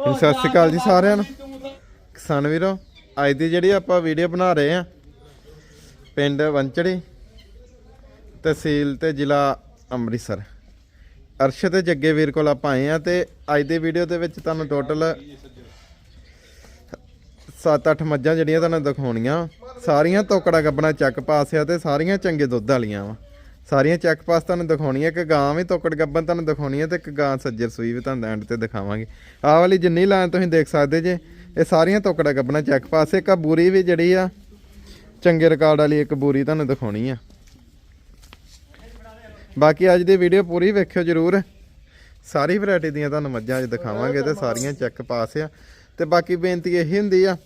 ਸਤਿ ਸ਼੍ਰੀ ਅਕਾਲ ਜੀ ਸਾਰਿਆਂ ਨੂੰ। ਕਿਸਾਨ ਵੀਰੋ, ਅੱਜ ਦੀ ਜਿਹੜੀ ਆਪਾਂ ਵੀਡੀਓ ਬਣਾ ਰਹੇ ਆ ਪਿੰਡ ਵੰਚੜੀ, ਤਹਿਸੀਲ ਤੇ ਜ਼ਿਲ੍ਹਾ ਅੰਮ੍ਰਿਤਸਰ। ਅਰਸ਼ਦ ਤੇ ਜੱਗੇ ਵੀਰ ਕੋਲ ਆਪਾਂ ਆਏ ਆ ਤੇ ਅੱਜ ਦੀ ਵੀਡੀਓ ਦੇ ਵਿੱਚ ਤੁਹਾਨੂੰ ਟੋਟਲ 7-8 ਮੱਝਾਂ ਜਿਹੜੀਆਂ ਤੁਹਾਨੂੰ ਦਿਖਾਉਣੀਆਂ। ਸਾਰੀਆਂ ਤੋਕੜਾ ਗੱਬਣਾ ਚੱਕ ਪਾਸਿਆ ਆ ਤੇ ਸਾਰੀਆਂ ਚੰਗੇ ਦੁੱਧ ਵਾਲੀਆਂ ਵਾ। ਸਾਰੀਆਂ ਚੱਕ ਪਾਸ ਤੁਹਾਨੂੰ ਦਿਖਾਉਣੀ ਹੈ ਇੱਕ ਗਾਂ ਵੀ ਤੋਕੜ ਗੱਬਨ ਤੁਹਾਨੂੰ ਦਿਖਾਉਣੀ ਹੈ ਤੇ ਇੱਕ ਗਾਂ ਸੱਜਰ ਸੂਈ ਵੀ ਤੁਹਾਨੂੰ ਐਂਡ ਤੇ ਦਿਖਾਵਾਂਗੇ। ਆਹ ਵਾਲੀ ਜਿੰਨੀ ਲਾਈਨ ਤੁਸੀਂ ਦੇਖ ਸਕਦੇ ਜੇ, ਇਹ ਸਾਰੀਆਂ ਤੋਕੜਾ ਗੱਬਣਾ ਚੱਕ ਪਾਸ, ਇੱਕ ਆ ਬੂਰੀ ਵੀ ਜਿਹੜੀ ਆ, ਚੰਗੇ ਰਿਕਾਰਡ ਵਾਲੀ ਇੱਕ ਬੂਰੀ ਤੁਹਾਨੂੰ ਦਿਖਾਉਣੀ ਆ। ਬਾਕੀ ਅੱਜ ਦੀ ਵੀਡੀਓ ਪੂਰੀ ਵੇਖਿਓ ਜਰੂਰ। ਸਾਰੀ ਵੈਰਾਈਟੀ ਦੀਆਂ ਤੁਹਾਨੂੰ ਮੱਝਾਂ ਅੱਜ ਦਿਖਾਵਾਂਗੇ ਤੇ ਸਾਰੀਆਂ ਚੈੱਕ ਪਾਸ ਆ। ਤੇ ਬਾਕੀ ਬੇਨਤੀ ਇਹੀ ਹੁੰਦੀ ਆ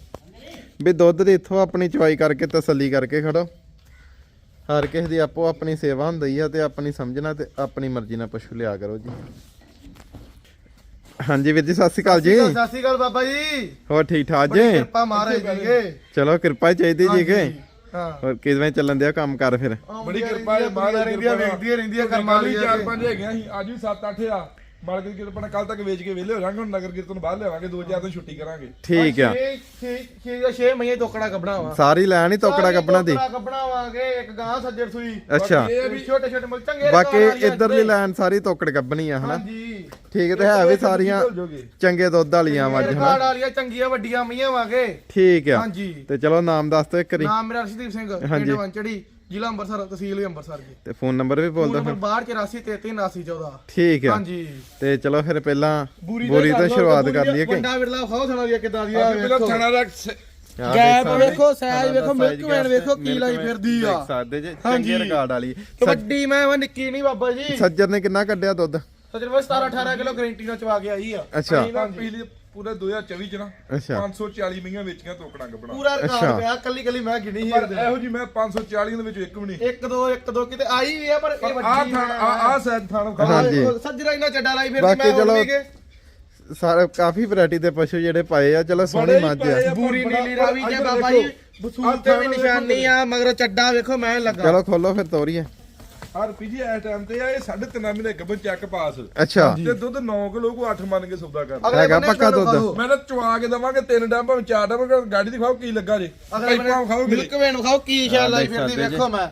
ਵੀ ਦੁੱਧ ਦੀ ਇੱਥੋਂ ਆਪਣੀ ਚੁਆਈ ਕਰਕੇ ਤਸੱਲੀ ਕਰਕੇ ਖੜੋ। ਹਰ ਕਿਸੇ ਦੀ ਆਪੋ ਆਪਣੀ ਸੇਵਾ ਹੁੰਦੀ ਆ ਤੇ ਆਪਣੀ ਸਮਝਣਾ ਤੇ ਆਪਣੀ ਮਰਜ਼ੀ ਨਾਲ ਪਸ਼ੂ ਲਿਆ ਕਰੋ ਜੀ। ਹਾਂਜੀ ਵੀਰ ਜੀ ਸਤਿ ਸ਼੍ਰੀ ਅਕਾਲ ਜੀ। ਸਤਿ ਸ਼੍ਰੀ ਅਕਾਲ ਬਾਬਾ ਜੀ। ਹੋਰ ਠੀਕ ਠਾਕ ਜੀ? ਕਿਰਪਾ ਮਹਾਰਾਜ ਜੀ ਕੇ। ਚਲੋ ਕਿਰਪਾ ਹੀ ਚਾਹੀਦੀ ਜੀ ਕੇ। ਹਾਂ। ਹੋਰ ਕਿਵੇਂ ਚੱਲਣ ਦਿਆ ਕੰਮ ਕਰ ਫਿਰ? ਬੜੀ ਕਿਰਪਾ ਹੈ ਮਹਾਰਾਜ ਰਹਿੰਦੀਆਂ ਵੇਖਦੀਆਂ ਰਹਿੰਦੀਆਂ ਕਰਮਾਂ ਕੱਲ ਵੀ ਵਾਲੀਆਂ ਚਾਰ ਪੰਜ ਹੈਗੀਆਂ ਸੀ ਅੱਜ ਵੀ 7-8 ਆ। ਮਾਲਕ ਦੀ ਕਿਰਪਾ ਨਾਲ ਕੱਲ ਤੱਕ ਵੇਚ ਕੇ ਵਿਹਲੇ ਹੋ ਜਾਾਂਗੇ ਹੁਣ ਨਗਰ ਕੀਰਤਨ ਬਾਹਰ ਲਿਆਵਾਂਗੇ ਦੋ ਚਾਰ ਦਿਨ ਛੁੱਟੀ ਕਰਾਂਗੇ। ਠੀਕ ਆ। 6 6 6 ਮਹੀਨੇ ਤੋਕੜਾ ਕੱਢਣਾ ਵਾ। ਸਾਰੀ ਲੈਣ ਹੀ ਤੋਕੜਾ ਕੱਪਣਾ ਦੀ। ਤੋਕੜਾ ਕੱਢਣਾ ਵਾਂਗੇ ਇੱਕ ਗਾਂ ਸੱਜਰ ਸੂਈ। ਅੱਛਾ। ਇਹ ਵੀ ਛੋਟੇ ਛੋਟੇ ਮੁੱਲ ਚੰਗੇ ਬਾਕੀ ਇਧਰਲੀ। ਲਾਈਨ ਸਾਰੀ ਤੋਕੜ ਕੱਪਣੀ ਆ ਹਨਾ? ਹਾਂਜੀ। ਠੀਕ ਤੇ ਹੈ ਵੀ ਸਾਰੀਆਂ। ਚੰਗੇ ਦੁੱਧ ਵਾਲੀਆਂ ਵਾ ਹਨਾ? ਵਾਲੀਆਂ ਚੰਗੀਆਂ ਵੱਡੀਆਂ ਮੀਆਂ ਵਾਂਗੇ ਠੀਕ ਆ। ਹਾਂਜੀ। ਤੇ ਚਲੋ ਨਾਮ ਦੱਸ ਦਿਓ ਇੱਕ ਵਾਰੀ। ਨਾਮ ਮੇਰਾ ਅਰਸ਼ਦੀਪ ਸਿੰਘ। ਪਿੰਡ ਵੰਚੜੀ। ਜ਼ਿਲ੍ਹਾ ਅੰਮ੍ਰਿਤਸਰ ਤਹਿਸੀਲ ਅੰਮ੍ਰਿਤਸਰ ਜੀ। ਤੇ ਫੋਨ ਨੰਬਰ ਵੀ ਬੋਲ ਨੰਬਰ ਫਿਰ 6283337914 ਠੀਕ ਆ। ਹਾਂਜੀ। ਤੇ ਚਲੋ ਫਿਰ ਪਹਿਲਾਂ ਬੂਰੀ ਤੋਂ ਸ਼ੁਰੂਆਤ ਕਰ ਲਈਏ ਕਿ? ਵੱਡਾ ਵਿਰਲਾ ਖਾਓ ਥਣਾ ਦੀ ਕਿਦਾਂ ਦੀ ਆ ਪਹਿਲਾਂ ਵੇਖੋ। ਥਣਾ ਦਾ ਗੈਪ ਵੇਖੋ, ਦਾ ਵੇਖੋ, size man ਵੇਖੋ ਕੀ ਲਾਈ ਫਿਰਦੀ ਆ। ਦੇਖ ਸਕਦੇ ਜੇ। ਚੰਗੇ ਰਿਕਾਰਡ ਵਾਲੀ। ਵੱਡੀ ਮੈਂ ਵਾ ਨਿੱਕੀ ਨਹੀਂ ਬਾਬਾ ਜੀ। ਸੱਜਰ ਨੇ ਕਿੰਨਾ ਕੱਢਿਆ ਦੁੱਧ? ਸੱਜਰ ਵਾ 17 18 ਕਿਲੋ ਗਰੰਟੀ ਨਾਲ ਚਵਾ ਕੇ ਆਈ ਆ। ਅੱਛਾ। ਅਸੀਂ ਨਾ ਪਿਛਲੇ ਪੂਰੇ 2024 ਚ ਨਾ ਅੱਛਾ। 540 ਮੀਆਂ ਵੇਚੀਆਂ ਤੋਕੜਾਂ ਗੱਬਣਾ ਪੂਰਾ ਅੱਛਾ। ਰਿਕਾਰਡ ਪਿਆ ਕੱਲੀ ਕੱਲੀ ਮੈਂ ਗਿਣੀ ਸੀ ਪਰ ਇਹਦੇ। ਇਹੋ ਜੀ ਮੈਂ 540 ਦੇ ਵਿੱਚ ਇੱਕ ਵੀ ਨਹੀਂ। ਇੱਕ ਦੋ ਇੱਕ ਦੋ ਕਿਤੇ ਆਈ ਵੀ ਆ ਪਰ ਇਹ ਆ ਵੱਡੀ ਥਣ ਆ ਆ ਸੈਦ ਥਣ ਹਾਂ। ਹਾਂਜੀ। ਸੱਜਰਾ ਇਹਨਾਂ ਚੱਡਾ ਲਾਈ ਫਿਰਦੀ ਬਾਕੀ ਮੈਂ ਚਲੋ ਕੇ ਸਾਰੇ ਕਾਫੀ ਵੈਰਾਈਟੀ ਦੇ ਪਸ਼ੂ ਜਿਹੜੇ ਪਾਏ ਆ ਚਲੋ ਸੋਹਣੀ ਮੱਝ ਆ। ਬੂਰੀ ਨੀਲੀ ਰਾਵੀ ਜੇ ਬਾਬਾ ਜੀ। ਬਸੂਲ ਤੇ ਵੀ ਨਿਸ਼ਾਨੀ ਆ ਮਗਰ ਚੱਡਾ ਵੇਖੋ ਮੈਂ ਲੱਗਾ। ਚਲੋ ਖੋਲੋ ਫਿਰ ਤੋਰੀਏ ਹਰ ਪੀਜੀ ਐ ਟਾਈਮ ਤੇ ਆ ਇਹ 3.5 ਮਹੀਨੇ ਗੱਬਨ ਚੱਕ ਪਾਸ ਅੱਛਾ। ਤੇ ਦੁੱਧ 9 ਕਿਲੋ ਕੋ 8 ਮੰਨ ਕੇ ਸੌਦਾ ਕਰ। ਅਗਲੇ ਹੈਗਾ ਪੱਕਾ ਦੁੱਧ। ਮੈਂ ਤਾਂ ਚਵਾ ਕੇ ਦਵਾਂਗੇ ਤਿੰਨ ਡੱਬ ਭਾਵੇਂ ਚਾਰ ਡੱਬ ਗਾੜੀ ਦੀ ਖਾਓ ਕੀ ਲੱਗਾ ਜੇ। ਅਗਲੇ ਪਾਈਪਾਂ ਖਾਓਗੇ ਮਿਲਕ ਵੇਣ ਖਾਓ ਕੀ ਸ਼ਾਲ ਲਾਈ ਦੇਖ ਫਿਰਦੀ। ਵੇਖੋ ਮੈਂ।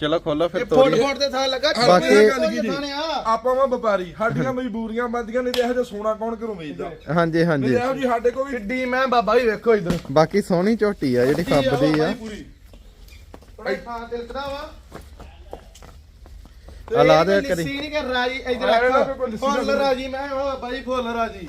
ਚਲੋ ਖੋਲੋ ਫਿਰ ਫੁੱਟ ਤੋਰੀਏ ਫੁੱਟ ਤੇ ਥਾਂ ਲੱਗਾ ਬਾਕੀ- ਆਪਾਂ ਵਾ ਵਪਾਰੀ ਸਾਡੀਆਂ ਮਜਬੂਰੀਆਂ ਮੰਦੀਆਂ ਨਹੀਂ ਤੇ ਇਹੋ ਜਿਹਾ ਸੋਨਾ ਕੌਣ ਘਰੋਂ ਵੇਚਦਾ ਹਾਂਜੀ। ਹਾਂਜੀ ਇਹੋ ਜੀ ਸਾਡੇ ਕੋਲ ਵੀ ਕਿੱਡੀ ਮੈਂ ਬਾਬਾ ਜੀ ਵੇਖੋ ਇਧਰ। ਬਾਕੀ ਸੋਹਣੀ ਝੋਟੀ ਆ ਜਿਹੜੀ ਫੱਬਦੀ ਆ ਬੜੀ ਥਾਂ ਤਿਲਕਦਾ ਵਾ। ਆ ਲਾ ਦੇ ਕਰੀ। ਨਹੀਂ ਕਰ ਰਾਜੀ ਇਧਰ ਰੱਖ। ਫੁੱਲ ਰਾਜੀ ਮੈਂ ਉਹ ਜੀ ਫੁੱਲ ਰਾਜੀ।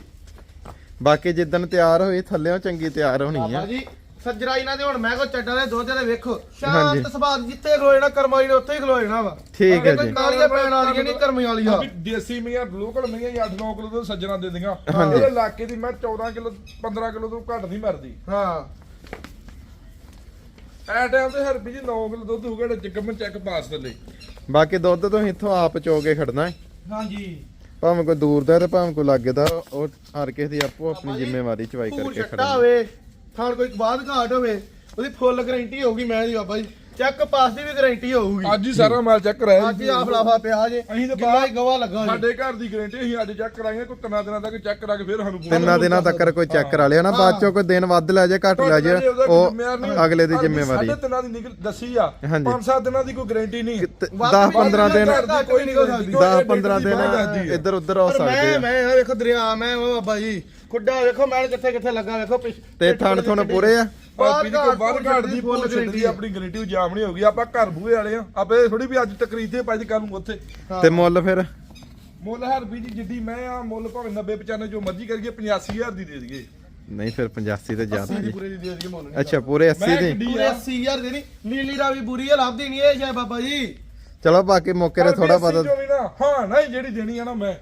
ਬਾਕੀ ਜਿੱਦਣ ਤਿਆਰ ਹੋਈ ਥੱਲੇੋਂ ਚੰਗੀ ਤਿਆਰ ਹੋਣੀ ਆ। ਜੀ ਸੱਜਰਾ ਇਹਨਾਂ ਦੇ ਹੁਣ ਮੈਂ ਕੋ ਚੱਡਾ ਦੇ ਦੁੱਧ ਦੇ ਵੇਖੋ। ਹਾਂਜੀ। ਸ਼ਾਂਤ ਸੁਭਾਅ ਦੀ ਜਿੱਥੇ ਖਲੋ ਜਾਣਾ ਕਰਮਾਈ ਨੇ ਉੱਥੇ ਹੀ ਖਲੋ ਜਾਣਾ ਵਾ। ਠੀਕ ਹੈ ਇਹ ਕੋਈ ਜੀ। ਕਾਲੀਆਂ ਪੈਣ ਵਾਲੀਆਂ ਨਹੀਂ ਕਰਮੀ ਵਾਲੀਆਂ ਵੀ ਦੇਸੀ ਮੀਆਂ ਲੋਕਲ ਮੀਆਂ 8-9 ਕਿਲੋ ਤੋਂ ਸੱਜਣਾ ਦੇ ਦਿੰਗਾ ਹਾਂਜੀ। ਇਹ ਇਲਾਕੇ ਦੀ ਮੈਂ 14 ਕਿਲੋ 15 ਕਿਲੋ ਤੋਂ ਘੱਟ ਨਹੀਂ ਮਰਦੀ। ਹਾਂ। ਐ ਟਾਈਮ ਤੇ ਹਰ ਪੀਜੀ 9 ਕਿਲੋ ਦੁੱਧ ਹੋ ਗਿਆ ਗੱਬਨ ਚੱਕ ਪਾਸ ਥੱਲੇ ਬਾਕੀ ਦੁੱਧ ਤੁਸੀਂ ਇੱਥੋਂ ਆਪ ਚੋ ਕੇ ਖੜਨਾ ਹੈ। ਹਾਂਜੀ। ਭਾਵੇਂ ਕੋਈ ਦੂਰ ਦਾ ਤੇ ਭਾਵੇਂ ਕੋਈ ਲਾਗੇ ਦਾ ਉਹ ਹਰ ਕਿਸੇ ਦੀ ਆਪੋ ਆਪਣੀ ਜ਼ਿੰਮੇਵਾਰੀ ਚਵਾਈ ਕਰਕੇ ਖੜਨਾ ਹੋਵੇ ਥਾਣ ਕੋਈ ਬਾਅਦ ਘਾਟ ਹੋਵੇ ਉਹਦੀ ਫੁੱਲ ਗਾਰੰਟੀ ਹੋਊਗੀ ਮੈਂ ਦੀ ਬਾਬਾ ਜੀ। ਚੈੱਕ ਪਾਸ ਦੀ ਵੀ ਗਾਰੰਟੀ ਹੋਊਗੀ। ਅੱਜ ਹੀ ਸਾਰਾ ਮਾਲ ਚੈੱਕ ਕਰਾਇਆ ਅੱਜ ਹੀ ਆਪ ਲਾਫਾ ਪਿਆ ਜੇ। ਅਸੀਂ ਤਾਂ ਹੀ ਗਵਾ ਲੱਗਾ ਜੀ। ਸਾਡੇ ਘਰ ਦੀ ਗਰੰਟੀ ਅਸੀਂ ਅੱਜ ਚੈੱਕ ਕਰਾਂਗੇ ਕੋਈ ਤਿੰਨਾਂ ਦਿਨਾਂ ਤੱਕ ਚੈੱਕ ਕਰਾ ਕੇ ਫਿਰ ਸਾਨੂੰ ਤਿੰਨਾਂ ਦਿਨਾਂ ਤੱਕ ਕੋਈ ਚੈੱਕ ਕਰਾ ਲਿਆ ਨਾ ਬਾਅਦ ਚੋਂ ਕੋਈ ਦਿਨ ਵੱਧ ਲੈ ਜਾਏ ਘੱਟ ਲੈ ਜਾਏ ਉਹ ਅਗਲੇ ਦੀ ਜ਼ਿੰਮੇਵਾਰੀ। ਸਾਡੇ ਤਿੰਨਾਂ ਦੀ ਨਿਕਲ ਦੱਸੀ ਆ। ਹਾਂਜੀ। ਪੰਜ ਸੱਤ ਦਿਨਾਂ ਦੀ ਕੋਈ ਗਾਰੰਟੀ ਨਹੀਂ। 10 15 ਦਿਨ ਕੋਈ ਨਹੀਂ ਹੋ ਸਕਦੀ। 10 15 ਦਿਨ ਇੱਧਰ ਉੱਧਰ ਹੋ ਪਰ ਸਕਦੇ ਮੈਂ ਆ। ਮੈਂ ਆਹ ਵੇਖੋ ਦਰਿਆ ਮੈਂ ਉਹ ਬਾਬਾ ਜੀ ਖੁੱਡਾ ਵੇਖੋ ਮੈਂ ਕਿੱਥੇ ਕਿੱਥੇ ਲੱਗਾ ਵੇਖੋ ਤੇ ਥਣ ਥਣ ਪੂਰੇ ਆ? ਦੀ ਕੋਈ ਵੱਧ ਫੁੱਲ ਘਾਟ ਦੀ ਫੁੱਲ ਦੀ ਆਪਣੀ ਗਾਰੰਟੀ ਜਾਮ ਨਹੀਂ ਹੋਗੀ ਆਪਾਂ ਘਰ ਬੂਹੇ ਵਾਲੇ ਆ ਆਪੇ ਥੋੜੀ ਵੀ ਅੱਜ ਤਕਰੀਰ ਤੇ ਪੰਜ ਕੱਲ ਨੂੰ ਉੱਥੇ। ਤੇ ਮੁੱਲ ਫਿਰ? ਮੁੱਲ ਹਰ ਵੀ ਜੀ ਜਿੱਡੀ ਮੈਂ ਆ ਮੁੱਲ ਭਾਵੇਂ 90 95 ਜੋ ਮਰਜ਼ੀ ਕਰੀਏ 85000 ਦੀ ਦੇ ਦਈਏ। ਨਹੀਂ ਫਿਰ 85 ਤੇ ਜ਼ਿਆਦਾ ਜੀ। ਪੂਰੇ ਦੀ ਦੇ ਦਈਏ ਮੁੱਲ ਅੱਛਾ ਪੂਰੇ 80 ਮੈਂ ਦੀ। ਪੂਰੇ ਆ। 80000 ਦੇ ਨਹੀਂ ਨੀਲੀ ਰਾਵੀ ਬੁਰੀ ਹੈ ਲੱਭਦੀ ਨਹੀਂ ਇਹ ਸ਼ਾਇ ਬਾਬਾ ਜੀ। ਚਲੋ ਬਾਕੀ ਮੌਕੇ ਤੇ ਥੋੜਾ ਵੀ ਵੀ ਨਾ ਹਾਂ ਨਹੀਂ ਜਿਹੜੀ ਦੇਣੀ ਆ ਨਾ ਮੈਂ।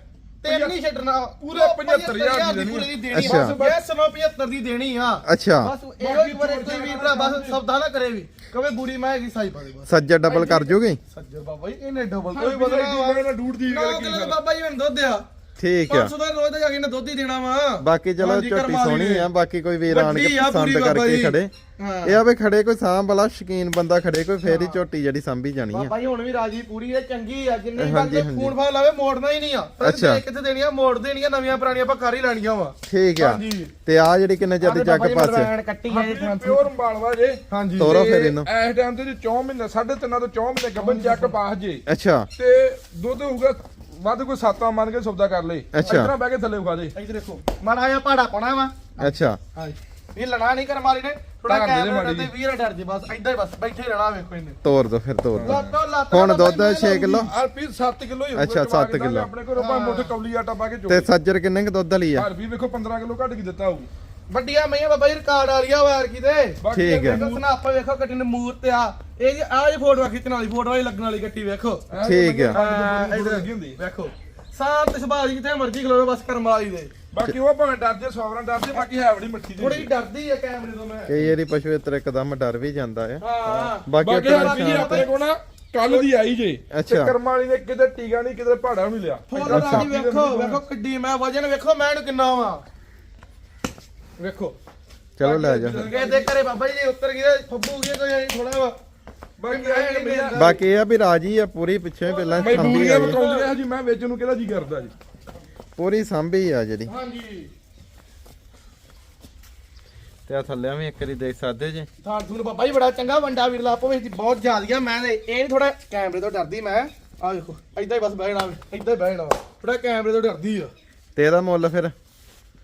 ਤੇ ਨਹੀਂ ਛੱਡਣਾ ਪੂਰੇ 75,000 ਦੀ ਪੂਰੇ ਦੀ ਦੇਣੀ ਅੱਛਾ। ਬਸ ਬਸ 75 ਦੀ ਦੇਣੀ ਆ। ਅੱਛਾ। ਬਸ ਇਹੋ ਹੀ ਬਰੇ ਕੋਈ ਵੀ ਭਰਾ ਬਸ ਸਬਦਾ ਨਾ ਕਰੇ ਵੀ। ਕਵੇ ਬੁਰੀ ਮੈਂ ਹੈਗੀ ਸਾਈ ਪਾ ਦੇ ਬਸ। ਸੱਜਾ ਡਬਲ ਕਰ ਜੋਗੇ? ਸੱਜਰ ਬਾਬਾ ਜੀ ਇਹਨੇ ਡਬਲ ਕੋਈ ਬਦਲ ਮੈਂ ਡੂੜ ਦੀ ਨਾ ਗੱਲ ਕੀ ਬਾਬਾ ਜੀ ਮੈਨੂੰ ਦੁੱਧ ਆ ਠੀਕ ਆ। 500 ਦਾ ਰੋਜ਼ ਦਾ ਜਾ ਕੇ ਇਹਨੇ ਦੁੱਧ ਹੀ ਦੇਣਾ ਵਾ। ਬਾਕੀ ਚਲੋ ਹਾਂਜੀ, ਝੋਟੀ ਸੋਹਣੀ। ਆ ਬਾਕੀ ਕੋਈ ਵੀਰ ਆਣ ਕੇ ਵੱਡੀ ਆ ਪੂਰੀ ਪਸੰਦ ਬਾਬਾ ਕਰਕੇ ਜੀ। ਖੜੇ। ਹਾਂ। ਇਹ ਆ ਵੀ ਖੜੇ ਕੋਈ ਸਾਂਭ ਵਾਲਾ ਸ਼ਕੀਨ ਬੰਦਾ ਖੜੇ ਕੋਈ ਫੇਰ ਹੀ ਝੋਟੀ ਜਿਹੜੀ ਸਾਂਭੀ ਜਾਣੀ ਆ। ਬਾਬਾ ਜੀ ਹੁਣ ਵੀ ਰਾਜੀ ਪੂਰੀ ਹੈ ਚੰਗੀ ਆ। ਜਿੰਨੀ ਹਾਂਜੀ, ਬੰਦੇ ਹਾਂਜੀ। ਫੋਨ ਫਾ ਲਾਵੇ ਮੋੜਨਾ ਹੀ ਨਹੀਂ ਆ। ਪਰ ਅੱਛਾ। ਕਿੱਥੇ ਦੇਣੀਆਂ ਮੋੜ ਦੇਣੀਆਂ ਨਵੀਆਂ ਪੁਰਾਣੀਆਂ ਆਪਾਂ ਕਰ ਹੀ ਲੈਣੀਆਂ ਵਾ। ਠੀਕ ਆ। ਹਾਂਜੀ। ਤੇ ਆ ਜਿਹੜੀ ਕਿੰਨੇ ਚਿਰ ਦੀ ਜੱਗ ਪਾਸੇ। ਕੱਟੀ ਪਿਓਰ ਮਾਲਵਾ ਜੇ। ਹਾਂਜੀ। ਤੋਰੋ ਫਿਰ ਤੇ ਇਹਨੂੰ। ਇਸ ਟਾਈਮ ਤੇ 4 ਮਹੀਨੇ 3.5 ਤੋਂ 4 ਮਹੀਨੇ ਗੱਬਨ ਚੱਕ ਪਾਸ ਜੇ। ਅੱਛਾ। ਤੇ ਦੁੱਧ ਹੋਊਗਾ ਵੱਧ ਕੋਈ ਸੱਤਾਂ ਮੰਨ ਕੇ ਸੌਦਾ ਕਰ ਲੇ ਅੱਛਾ। ਇਤਨਾ ਬਹਿ ਕੇ ਥੱਲੇ ਉਗਾ ਦੇ। ਇੱਧਰ ਦੇਖੋ ਮਾੜਾ ਆਇਆ ਪਾੜਾ ਪਾਣਾ ਵਾ। ਅੱਛਾ। ਹਾਂਜੀ। ਇਹ ਲੜਾ ਨਹੀਂ ਕਰ ਮਾਰੀ ਨੇ ਥੋੜਾ ਧਾਰ ਦੇ ਦੇ ਕੈਮਰਾ ਮਾੜੀ ਤੇ ਵੀਰ ਡਰ ਜੇ ਬਸ ਏਦਾਂ ਹੀ ਬਸ ਬੈਠੇ ਰਹਿਣਾ ਵੇਖੋ ਇਹਨੇ। ਤੋਰ ਦੋ ਫਿਰ ਤੋਰ ਦੋ। ਲੱਤੋਂ ਲੱਤ ਹੁਣ ਨਾਲ ਦੁੱਧ ਬਾਈ 6 ਕਿਲੋ? ਹਰ ਪੀਸ 7 ਕਿਲੋ ਹੀ ਹੋਊਗਾ ਅੱਛਾ, ਸੱਤ ਕਿੱਲੋ। ਆਪਣੇ ਕੋਲ ਆਪਾਂ ਮੁੱਠ ਕੌਲੀ ਆਟਾ ਪਾ ਕੇ ਤੇ ਸੱਜਰ ਕਿੰਨੇ ਕ ਦੁੱਧ ਵਾਲੀ ਆ? ਹਰ ਵੀ ਵੇਖੋ 15 ਕਿਲੋ ਘੱਟ ਕੀ ਦਿੱਤਾ ਹੋਊ। ਵੱਡੀਆਂ ਮਈਆਂ ਬਾਬਾ ਜੀ ਰਿਕਾਰਡ ਆ ਰਹੀਆਂ ਵਾਰ ਕਿਤੇ ਬਾਕੀ ਠੀਕ ਹੈ। ਦੱਸਣਾ ਆਪਾਂ ਵੇਖੋ ਗੱਡੀ ਨੇ ਮੂਰ ਤੇ ਆ। ਇਹ ਜੀ ਆਹ ਜੀ ਫੋਟੋ ਖਿੱਚਣ ਵਾਲੀ ਫੋਟੋ ਵਾਲੀ ਲੱਗਣ ਵਾਲੀ ਗੱਡੀ ਵੇਖੋ। ਠੀਕ ਆ। ਨੂੰ ਇਧਰ ਲੱਗੀ ਹੁੰਦੀ ਵੇਖੋ। ਸ਼ਾਂਤ ਸੁਭਾਅ ਦੀ ਜਿੱਥੇ ਮਰਜ਼ੀ ਖਲੋਵੇ ਬਸ ਕਰਮ ਵਾਲੀ ਦੇ। ਬਾਕੀ ਉਹ ਭਾਵੇਂ ਡਰਦੇ ਸੋਵਰਨ ਡਰਦੇ ਬਾਕੀ ਹੈ ਬੜੀ ਮੱਠੀ ਦੀ ਥੋੜੀ ਜਿਹੀ ਡਰਦੀ ਆ ਕੈਮਰੇ ਤੋਂ ਮੈਂ। ਕਈ ਵਾਰੀ ਪਸ਼ੂ ਇਤਰ ਇੱਕਦਮ ਡਰ ਵੀ ਜਾਂਦਾ ਆ। ਹਾਂ। ਬਾਕੀ ਬਾਕੀ ਵੀ ਨਿਸ਼ਾਨ ਆਪਣੇ ਕੋਲ ਨਾ ਕੱਲ ਦੀ ਆਈ ਜੇ। ਅੱਛਾ। ਤੇ ਕਰਮ ਵਾਲੀ ਨੇ ਕਿਤੇ ਟੀਕਾ ਨਹੀਂ ਕਿਤੇ ਪਹਾੜਾ ਵੀ ਲਿਆ। ਫੋਟੋ ਰਾਜੀ ਵੇਖੋ ਵੇਖੋ ਕਿੱਡੀ ਮੈਂ ਵਜਨ ਵੇਖੋ ਮੈਂ ਇਹਨੂੰ ਕਿੰਨਾ ਵਾ। ਵੇਖੋ। ਚਲੋ ਲੈ ਜਾ। ਕਿਸੇ ਦੇ ਘਰੇ ਬਾਬਾ ਜੀ ਉੱਤਰ ਗਏ ਫੱਬੂ ਗਏ ਕੋਈ ਥੋੜਾ ਵਾ। ਬਾਕੀ ਇਹ ਨਹੀਂ ਮੇਰਾ ਬਾਕੀ ਇਹ ਆ ਵੀ ਰਾਜੀ ਆ ਪੂਰੀ ਪਿੱਛੇ ਪਹਿਲਾਂ ਮੈਂ ਸੰਭੀ ਆ। ਜੀ। ਬਤਾਉਂਦੇ ਆ ਜੀ ਮੈਂ ਵੇਚਣ ਨੂੰ ਕਿਹੜਾ ਜੀ ਕਰਦਾ ਜੀ। ਪੂਰੀ ਸੰਭੀ ਆ ਜਿਹੜੀ। ਹਾਂਜੀ। ਤੇ ਆ ਥੱਲੇ ਵੀ ਇੱਕ ਵਾਰੀ ਦੇਖ ਸਕਦੇ ਜੀ। ਥਾਂ ਤੁਹਾਨੂੰ ਬਾਬਾ ਜੀ ਬੜਾ ਚੰਗਾ ਵੰਡਾ ਵੀਰ ਲਾਪੋ ਵਿੱਚ ਬਹੁਤ ਜ਼ਿਆਦੀਆਂ ਮੈਂ ਤੇ ਇਹ ਥੋੜਾ ਕੈਮਰੇ ਤੋਂ ਡਰਦੀ ਮੈਂ। ਆ ਵੇਖੋ ਏਦਾਂ ਹੀ ਬਸ ਬਹਿਣਾ ਏਦਾਂ ਹੀ ਬਹਿਣਾ ਥੋੜਾ ਕੈਮਰੇ ਤੋਂ ਡਰਦੀ ਆ। ਤੇ ਇਹਦਾ ਮੁੱਲ ਫਿਰ।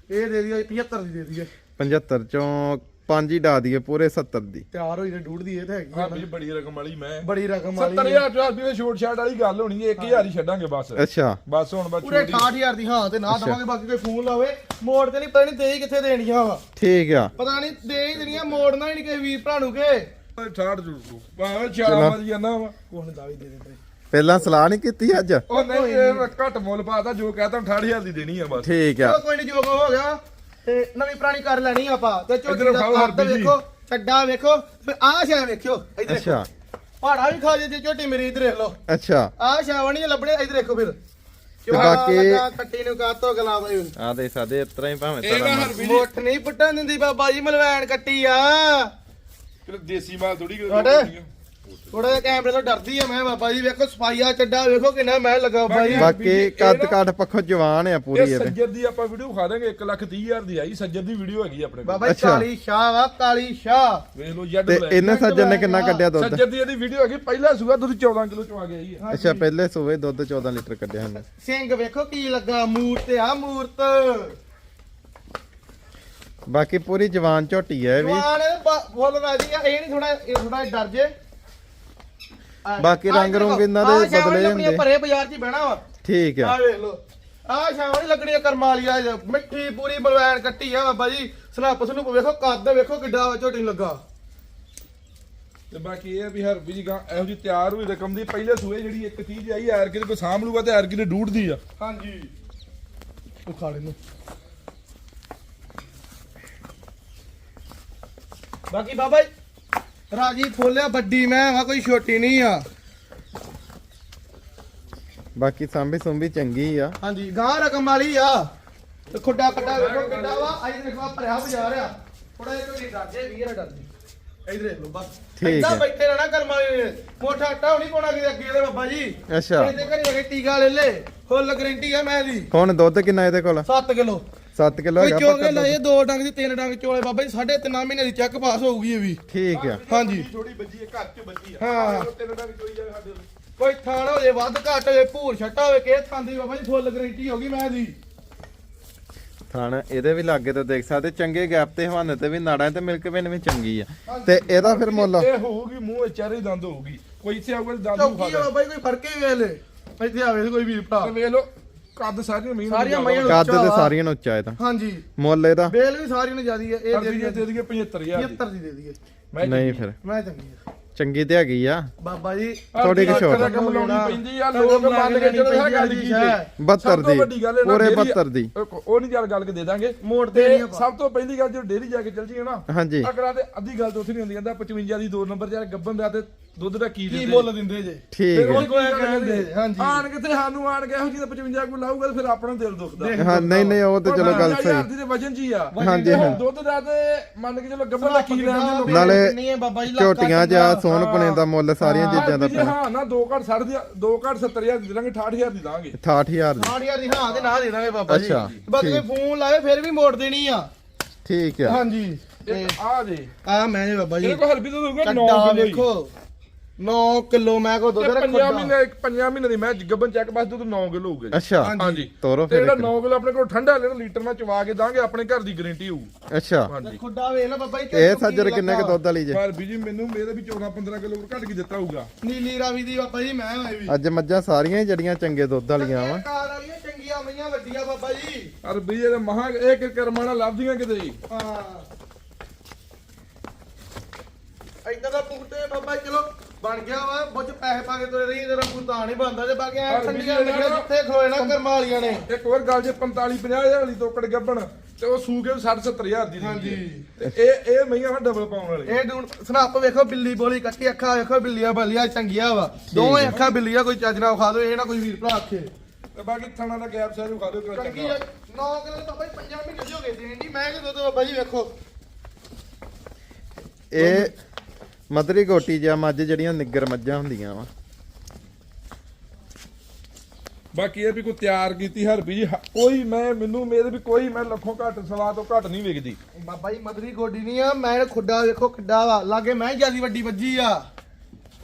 ਇਹ ਦੇ ਦਈਏ 75 ਦੀ ਦੇ ਦਈਏ। 75 ਚੋਂ ਪੰਜ ਹੀ ਡਾ ਦਈਏ ਪੂਰੇ 70 ਦੀ। ਤਿਆਰ ਹੋਈ ਨੇ ਡੂੜ ਦੀ ਇਹ ਤਾਂ ਹੈਗੀ ਆ ਹਾਂ ਨਾ। ਵੀ ਬੜੀ ਰਕਮ ਵਾਲੀ ਮੈਂ। ਬੜੀ ਰਕਮ ਵਾਲੀ 70000 ਰੁਪਏ ਦੀ ਛੋਟ ਛਾਟ ਵਾਲੀ ਗੱਲ ਹੋਣੀ ਹੈ 1000 ਹੀ ਛੱਡਾਂਗੇ ਬਸ। ਅੱਛਾ। ਬਸ ਹੁਣ ਬਸ ਪੂਰੇ ਛੋਟੀ 68000 ਦੀ ਹਾਂ ਤੇ ਨਾ। ਦਵਾਂਗੇ ਬਾਕੀ ਕੋਈ ਫੋਨ ਲਾਵੇ। ਮੋੜ ਤੇ ਨਹੀਂ ਪਤਾ ਨਹੀਂ ਦੇ ਹੀ ਕਿੱਥੇ ਦੇਣੀਆਂ ਵਾ। ਠੀਕ ਆ। ਪਤਾ ਨਹੀਂ ਦੇ ਹੀ ਦੇਣੀਆਂ ਮੋੜਨਾ ਹੀ ਨਹੀਂ ਕਿਸੇ ਵੀਰ ਭਰਾ ਨੂੰ ਕੇ। 68 ਜੁੜੂ ਭਾਵੇਂ ਛਾਲਾ ਮਰ ਜਾਂਦਾ ਵਾ। ਕੋਹ ਨੇ ਦਾਵੀ ਦੇ ਦੇ ਪਹਿਲਾਂ ਸਲਾਹ ਨਹੀਂ ਕੀਤੀ ਅੱਜ? ਉਹ ਨਹੀਂ ਇਹ ਘੱਟ ਮੁੱਲ ਪਾਤਾ ਜੋ ਕਹਤਾ 68000 ਦੀ ਦੇਣੀ ਆ ਬਸ। ਠੀਕ ਆ। ਚਲੋ ਕੋਈ ਨਹੀਂ ਜੋ ਹੋ ਗਿਆ ਤੇ ਨਵੀਂ ਪੁਰਾਣੀ ਕਰ ਲੈਣੀ ਆਪਾਂ। ਤੇ ਝੋਟੀ ਇੱਧਰ ਦਾ ਖਾਓ ਹਰਬੀ ਜੀ। ਵੇਖੋ ਛੱਡਾ ਵੇਖੋ ਫਿਰ ਆਹ ਸ਼ੈ ਵੇਖਿਓ ਇੱਧਰ ਅੱਛਾ। ਪਹਾੜਾ ਵੀ ਖਾ ਜੇ ਜੇ ਝੋਟੀ ਮੇਰੀ ਇੱਧਰ ਦੇਖ ਲਓ। ਅੱਛਾ। ਆਹ ਸ਼ਾਵਣੀ ਲੱਭਣੇ ਇੱਧਰ ਦੇਖੋ ਫਿਰ। ਤੇ ਬਾਕੀ- ਕੱਟੀ ਨੂੰ ਕਾਤੋ ਗਲਾ ਬਈ? ਆ ਦੇ ਸਾਡੇ ਇਸ ਤਰ੍ਹਾਂ ਹੀ ਭਾਵੇਂ ਇਹ ਨਾ ਤਾਰਾ ਹਰ ਵੀ ਜੀ ਮੁੱਠ ਨਹੀਂ ਪੁੱਟਣ ਦਿੰਦੀ ਬਾਬਾ ਜੀ ਮਲਵੈਣ ਕੱਟੀ ਆ। ਦੇਸੀ ਮਾਲ ਥੋੜੀ ਸਾਡੇ? ਥੋੜਾ ਜਿਹਾ ਕੈਮਰੇ ਤੋਂ ਡਰਦੀ ਆ ਮੈਂ ਬਾਬਾ ਜੀ ਵੇਖੋ ਸਫਾਈਆ ਚੱਡਾ ਵੇਖੋ ਕਿੰਨਾ ਮੈਂ ਲੱਗਾ ਬਾਬਾ ਜੀ। ਬਾਕੀ ਕੱਦ ਕਾਠ ਪੱਖੋਂ ਜਵਾਨ ਆ ਪੂਰੀ ਇਹ ਸੱਜਰ ਦੀ ਆਪਾਂ ਵੀਡੀਓ ਖਾ ਦਾਂਗੇ 1 ਲੱਖ 30 ਹਜ਼ਾਰ ਦੀ ਆਈ ਸੱਜਰ ਦੀ ਵੀਡੀਓ ਹੈਗੀ ਆਪਣੇ ਕੋਲ। ਬਾਬਾ ਜੀ ਅੱਛਾ। ਕਾਲੀ ਸ਼ਾਹ ਵਾ ਕਾਲੀ ਸ਼ਾਹ। ਵੇਖ ਲਓ ਜੱਡ ਤੇ ਬਲੈਕ ਇਹਨੇ ਸੱਜਣ ਨੇ ਕਿੰਨਾ ਕੱਢਿਆ ਦੁੱਧ? ਸੱਜਰ ਦੀ ਇਹਦੀ ਵੀਡੀਓ ਹੈਗੀ ਪਹਿਲਾ ਸੂਆ ਦੁੱਧ 14 ਕਿਲੋ ਚਵਾ ਗਿਆ ਜੀ। ਇਹ। ਅੱਛਾ ਪਹਿਲੇ ਸੂਵੇ ਦੁੱਧ 14 ਲੀਟਰ ਕੱਢਿਆ ਹਨ ਸਿੰਘ ਵੇਖੋ ਕੀ ਲੱਗਾ ਮੂਰਤ ਆ ਮੂਰਤ। ਬਾਕੀ ਪੂਰੀ ਜਵਾਨ ਝੋਟੀ ਹੈ ਇਹ ਵੀ। ਜਵਾਨ ਬ- ਫੁੱਲ ਰਾਜੀ ਆ ਇਹ ਨਹੀਂ ਥੋੜਾ ਇਹ ਥੋੜਾ ਡਰ ਜੇ। ਬਾਕੀ ਰੰਗ ਰੁੰਗ ਇਹਨਾਂ ਦੇ ਬਦਲੇ ਹੁੰਦੇ। ਭਰੇ ਬਾਜ਼ਾਰ 'ਚ ਹੀ ਬਹਿਣਾ ਵਾ। ਠੀਕ ਆ। ਆ ਵੇਖ ਲੋ ਆ ਛਾਵਣੀ ਲੱਗਣੀ ਆ ਕਰਮਾਂ ਵਾਲੀ ਆ ਮਿੱਠੀ ਪੂਰੀ ਬਲਵੈਣ ਕੱਟੀ ਆ ਬਾਬਾ ਜੀ। ਸਲਾਪ ਸਲੂਪ ਵੇਖੋ ਕੱਦ ਵੇਖੋ ਕਿੱਡਾ ਝੋਟੀ ਨੂੰ ਲੱਗਾ। ਤੇ ਬਾਕੀ ਇਹ ਆ ਵੀ ਹਰ ਵੀ ਗਾਂ ਇਹੋ ਜੀ ਤਿਆਰ ਹੋਈ ਰਕਮ ਦੀ ਪਹਿਲੇ ਸੂਏ ਜਿਹੜੀ ਇੱਕ ਚੀਜ਼ ਆਈ ਐਰ ਕਿਤੇ ਕੋਈ ਸਾਂਭ ਲੂਗਾ ਤੇ ਐਰ ਕਿਤੇ ਡੂਢ ਦੀ ਆ। ਹਾਂਜੀ। ਉਹ ਖਾੜੇ ਨੂੰ ਬਾਕੀ ਬਾਬਾ ਜੀ ਰਾਜੀ ਫੋਲਿਆ ਵੱਡੀ ਮੈਂ ਵਾ ਕੋਈ ਛੋਟੀ ਨਹੀਂ ਆ। ਬਾਕੀ ਸਾਂਭੀ ਸੁੰਭੀ ਚੰਗੀ ਆ। ਹਾਂਜੀ ਗਾਂ ਰਕਮ ਵਾਲੀ ਆ। ਤੇ ਖੁੱਡਾ ਖੱਡਾ ਵੇਖੋ ਕਿੱਡਾ ਵਾ ਅੱਜ ਦੇਖੋ ਆਹ ਭਰਿਆ ਬਾਜ਼ਾਰ ਆ। ਥੋੜਾ ਜਿਹਾ ਝੋਟੀ ਡਰਦੇ ਵੀਰ ਡਰਦੀ। ਇਧਰ ਦੇਖ ਲਓ ਬਸ। ਠੀਕ ਏਦਾਂ। ਬੈਠੇ ਰਹਿਣਾ ਕਰਮ ਮੋਟਾ ਆਟਾ ਨਹੀਂ ਪਾਉਣਾ ਕਿਤੇ ਅੱਗੇ ਇਹਦੇ ਬਾਬਾ ਜੀ। ਅੱਛਾ। ਇਹਦੇ ਘਰੇ ਜਾ ਕੇ ਟੀਕਾ ਲੈ ਲੈ। ਫੁੱਲ ਗਰੰਟੀ ਆ ਮੈਂ ਦੀ। ਹੁਣ ਦੁੱਧ ਕਿੰਨਾ ਇਹਦੇ ਕੋਲ? 7 ਕਿਲੋ। 7 ਕਿਲੋ ਕੋਈ ਹੈਗਾ ਚੋਗੇ ਪੱਕਾ ਲਾਏ? ਦੋ ਡੰਗ ਦੀ ਤਿੰਨ ਡੰਗ ਚੋਲੇ ਬਾਬਾ ਜੀ ਸਾਢੇ ਤਿੰਨ ਮਹੀਨੇ ਦੀ ਚੈੱਕ ਪਾਸ ਹੋਊਗੀ ਇਹ ਵੀ। ਠੀਕ ਆ। ਹਾਂਜੀ। ਥੋੜੀ ਬੱਜੀ ਘਰ ਚ ਬੱਜੀ ਹਾਂ। ਤਿੰਨ ਦਾ ਵੀ ਕੋਈ ਜਾਵੇ ਸਾਡੇ ਕੋਈ ਥਾਣ ਹੋ ਜੇ ਵੱਧ ਘੱਟ ਹੋਵੇ ਭੂਰ ਛੱਟਾ ਹੋਵੇ ਕਿਹ ਥਾਂ ਦੀ ਬਾਬਾ ਜੀ ਫੁੱਲ ਗਰੰਟੀ ਹੋਗੀ ਮੈਂ ਦੀ। ਥਣ ਇਹਦੇ ਵੀ ਲਾਗੇ ਤੇ ਦੇਖ ਸਕਦੇ ਚੰਗੇ ਗੈਪ ਤੇ ਹਵਾਨੇ ਤੇ ਵੀ ਨਾੜਾਂ ਤੇ ਮਿਲਕ ਵੇਨ ਵੀ ਚੰਗੀ ਆ। ਤੇ ਇਹਦਾ ਫਿਰ ਮੁੱਲ? ਇਹ ਹੋਊਗੀ ਮੂੰਹ ਵਿੱਚ ਚਾਰੇ ਦੰਦ ਹੋਊਗੀ। ਕੋਈ ਇੱਥੇ ਆਊਗਾ ਦੰਦ ਨੂੰ ਚੌਕੀ ਆ ਕੋਈ ਫ਼ਰਕ ਹੀ ਵੇਖ ਲੈ ਇੱਥੇ ਆਵੇ ਕੋਈ ਵੀਰ ਭਰਾ। ਤੇ ਵੇਖ ਲਓ ਕੱਦ ਸਾਰੀਆਂ ਮਹੀਨੇ ਸਾਰੀਆਂ ਮਈਆਂ ਨੂੰ- ਕੱਦ ਤੇ। ਸਾਰੀਆਂ ਨੂੰ ਉੱਚਾ ਹਾਂਜੀ। ਮੁੱਲ ਇਹਦਾ। ਬੇਲ ਵੀ ਸਾਰੀ ਨੂੰ ਜਿਆਦੀ ਹੈ ਇਹ ਦੇ ਦੇ ਦਈਏ ਦੇ ਦਈਏ 75000 ਦੀ। 75 ਦੀ ਦੇ ਦਈਏ। ਮੈਂ ਨਹੀਂ ਫਿਰ। ਮੈਂ ਚੰਗੀ ਆ। ਚੰਗੀ ਤੇ ਹੈਗੀ ਆ। ਬਾਬਾ ਜੀ ਥੋੜੀ ਜਿਹੀ ਛੋਟ। ਰਕਮ ਲਾਉਣੀ ਪੈਂਦੀ ਆ ਲੋਕ ਮੰਨ ਕੇ ਚੱਲੋ ਇਹ ਗੱਲ ਕੀ ਜੇ 72 ਸਭ ਤੋਂ ਦੀ। ਪੂਰੇ ਡੇਅਰੀ- 72 ਦੀ। ਉਹ ਨਹੀਂ ਚੱਲ ਗੱਲ ਕੇ ਦੇ ਦਾਂਗੇ। ਮੋੜ ਤੇ ਸਭ ਤੋਂ ਪਹਿਲੀ ਗੱਲ ਜਦੋਂ ਡੇਰੀ ਜਾ ਕੇ ਚੱਲ ਜੀਏ ਨਾ ਹਾਂਜੀ। ਅਗਲਾ ਤੇ ਅੱਧੀ ਗੱਲ ਤਾਂ ਉੱਥੇ ਨਹੀਂ ਹੁੰਦੀ ਕਹਿੰਦਾ 55 ਦੀ ਦੋ ਨੰਬਰ ਯਾਰ ਗੱਬਨ ਦਾ ਤੇ ਦੁੱਧ ਦਾ ਕੀ ਕੀ ਮੁੱਲ ਦਿੰਦੇ ਜੇ? ਠੀਕ ਫਿਰ ਹੈ। ਉਹ ਕੋਈ ਕੋਈ ਕਹਿੰਦੇ, ਕਹਿੰਦੇ ਹਾਂਜੀ। ਆਣ ਕਿਤੇ ਸਾਨੂੰ ਆਣ ਕੇ ਇਹੋ ਜਿਹੀ ਦਾ 55 ਕੋ ਲਾਊਗਾ ਤੇ ਫਿਰ ਆਪਣਾ ਦਿਲ ਦੁਖਦਾ। ਹਾਂ ਨਹੀਂ ਨਹੀਂ ਉਹ ਤੇ ਚਲੋ ਗੱਲ ਹਜ਼ਾਰ ਸਹੀ। ਦੀ ਤੇ ਵਜਨ ਜੀ ਆ। ਹਾਂਜੀ, ਤੇ ਹਾਂ। ਦੁੱਧ ਦਾ ਤੇ ਮੰਨ ਕੇ ਚਲੋ ਗੱਬਰ ਦਾ ਕੀ ਲੈਣ ਦੇ ਲੋਕ ਨਾਲੇ ਕਿੰਨੀ ਹੈ ਬਾਬਾ ਜੀ ਲੱਖ ਝੋਟੀਆਂ ਜਾਂ ਸੋਨਪਣੇ ਦਾ ਮੁੱਲ ਸਾਰੀਆਂ ਹਾਂ, ਚੀਜ਼ਾਂ ਦਾ ਵੀ ਜੇ ਪੈਣਾ ਹਾਂ ਨਾ 2 ਘੱਟ 60 ਦੀ 2 ਘੱਟ 70000 ਦੀ ਦਾਂਗੇ 68000 ਦੀ ਦਾਂਗੇ। 68000 ਦੀ। ਹਾਂ ਦੀ ਹਾਂ ਤੇ ਨਾ ਦੇ ਦਾਂਗੇ ਬਾਬਾ ਜੀ। ਬਾਕੀ ਕੋਈ ਫੋਨ ਲਾਵੇ ਫਿਰ ਵੀ ਮੋੜ ਦੇਣੀ ਆ। ਠੀਕ ਆ। ਹਾਂਜੀ। ਆ ਜੇ। ਆ ਮੈਂ ਜੀ ਬਾਬਾ ਜੀ। ਇਹਦੇ ਕੋਲ ਹਰਬੀ ਤੋਂ ਹੋਊਗਾ 9 ਕੱਡਾ ਕਿਲੋ ਵੇਖੋ 9 ਕਿਲੋ ਮੈਂ ਕੋ ਦੁੱਧ ਤੇ ਰੱਖੋ ਪੰਜਾਂ ਮਹੀਨੇ ਪੰਜਾਂ ਮਹੀਨੇ ਦੀ ਮੈਂ ਗੱਬਨ ਚੱਕ ਬਸ ਦੁੱਧ 9 ਕਿਲੋ ਹੋਊਗਾ ਜੀ। ਅੱਛਾ। ਹਾਂਜੀ। ਤੋਰੋ ਫਿਰ ਜਿਹੜਾ ਇੱਕ। 9 ਕਿਲੋ ਆਪਣੇ ਕੋਲ ਠੰਡਾ ਲੈਣਾ ਲੀਟਰ ਨਾਲ ਚਵਾ ਕੇ ਦਾਂਗੇ ਆਪਣੇ ਘਰ ਦੀ ਗਾਰੰਟੀ ਹੋਊ। ਅੱਛਾ। ਹਾਂਜੀ। ਖੁੱਡਾ ਵੇਖ ਲੈ ਬਾਬਾ ਜੀ ਇਹ ਸੱਜਰ ਕਿੰਨੇ ਕ ਦੁੱਧ ਵਾਲੀ ਜੇ। ਪਰ ਵੀ ਜੀ ਮੈਨੂੰ ਮੇਰੇ ਵੀ 14 15 ਕਿਲੋ ਘੱਟ ਕੇ ਦਿੱਤਾ ਹੋਊਗਾ। ਨੀਲੀ ਰਾਵੀ ਦੀ ਬਾਬਾ ਜੀ ਮੈਂ ਹੋਈ ਵੀ। ਅੱਜ ਮੱਝਾਂ ਸਾਰੀਆਂ ਹੀ ਜੜੀਆਂ ਚੰਗੇ ਦੁੱਧ ਵਾਲੀਆਂ ਵਾ। ਕਾਰ ਵਾਲੀਆਂ ਚੰਗੀਆਂ ਮਈਆਂ ਵੱਡੀਆਂ ਬਾਬਾ ਜੀ। ਅਰ ਵੀ ਇਹ ਮਹਾ ਇੱਕ ਕਰਮਾਣਾ ਲੱਭਦੀਆਂ ਕਿਤੇ ਜੀ। ਹਾਂ। ਇਦਾਂ ਦਾ ਪੁੱਤੇ ਬਾਬਾ ਚਲੋ। ਬਣ ਗਿਆ ਵਾ ਬੁੱਝ ਪੈਸੇ ਪਾ ਕੇ ਤੋਰੇ ਰਹੀ ਜਰਾ ਪੁੱਤਾ ਨਹੀਂ ਬੰਦਾ ਤੇ ਬਾਕੀ ਐ ਠੰਡੀਆਂ ਲੱਗੀਆਂ ਜਿੱਥੇ ਖਲੋਏ ਨਾ ਕਰਮਾ ਵਾਲੀਆਂ ਨੇ। ਇੱਕ ਹੋਰ ਗੱਲ ਜੇ 45 50 ਹਜ਼ਾਰ ਵਾਲੀ ਤੋਕੜ ਗੱਬਣ ਤੇ ਉਹ ਸੂ ਕੇ 60 70 ਹਜ਼ਾਰ ਦੀ ਦਿੰਦੀ ਹੈ। ਤੇ ਇਹ ਇਹ ਮਈਆਂ ਵਾ ਡਬਲ ਪਾਉਣ ਵਾਲੀ। ਇਹ ਡੂਣ ਸਨਾਪ ਵੇਖੋ ਬਿੱਲੀ ਬੋਲੀ ਕੱਟੀ ਅੱਖਾਂ ਵੇਖੋ ਬਿੱਲੀਆਂ ਬੱਲੀਆਂ ਚੰਗੀਆਂ ਵਾ। ਦੋਵੇਂ ਅੱਖਾਂ ਬਿੱਲੀਆਂ ਕੋਈ ਚੱਜ ਨਾਲ ਖਾ ਦੋ ਇਹ ਨਾ ਕੋਈ ਵੀਰ ਭਰਾ ਆਖੇ। ਤੇ ਬਾਕੀ ਥਣਾ ਦਾ ਗੈਪ ਸਾਰੂ ਖਾ ਦਿਓ ਕਿਹੜਾ ਚੰਗੀ ਚੰਗਾ 9 ਕਿਲੋ ਬਾਬਾ ਜੀ ਪੰਜਾਂ ਮਹੀਨੇ ਦੀ ਹੋ ਗਏ ਦੇਣ ਦੀ। ਮੈਂ ਕਿ ਦੁੱਧ ਬਾਬਾ ਜੀ ਵੇਖੋ। ਇਹ ਮਦਰੀ ਗੋਟੀ ਜਾਂ ਮੱਝ ਜਿਹੜੀਆਂ ਨਿੱਗਰ ਮੱਝਾਂ ਹੁੰਦੀਆਂ ਵਾ। ਬਾਕੀ ਇਹ ਵੀ ਕੋਈ ਤਿਆਰ ਕੀਤੀ ਹਰਬੀ ਜੀ ਹ- ਕੋਈ ਮੈਂ ਮੈਨੂੰ ਮੇਰੇ ਵੀ ਕੋਈ ਮੈਂ ਲੱਖੋਂ ਘੱਟ ਸਵਾ ਤੋਂ ਘੱਟ ਨਹੀਂ ਵਿਕਦੀ ਬਾਬਾ ਜੀ ਮਦਰੀ ਗੋਡੀ ਨਹੀਂ ਆ ਮੈਂ ਖੁੱਡਾ ਵੇਖੋ ਕਿੱਡਾ ਵਾ। ਲਾਗੇ ਮੈਂ ਜਿਆਦੀ ਵੱਡੀ ਵੱਜੀ ਆ।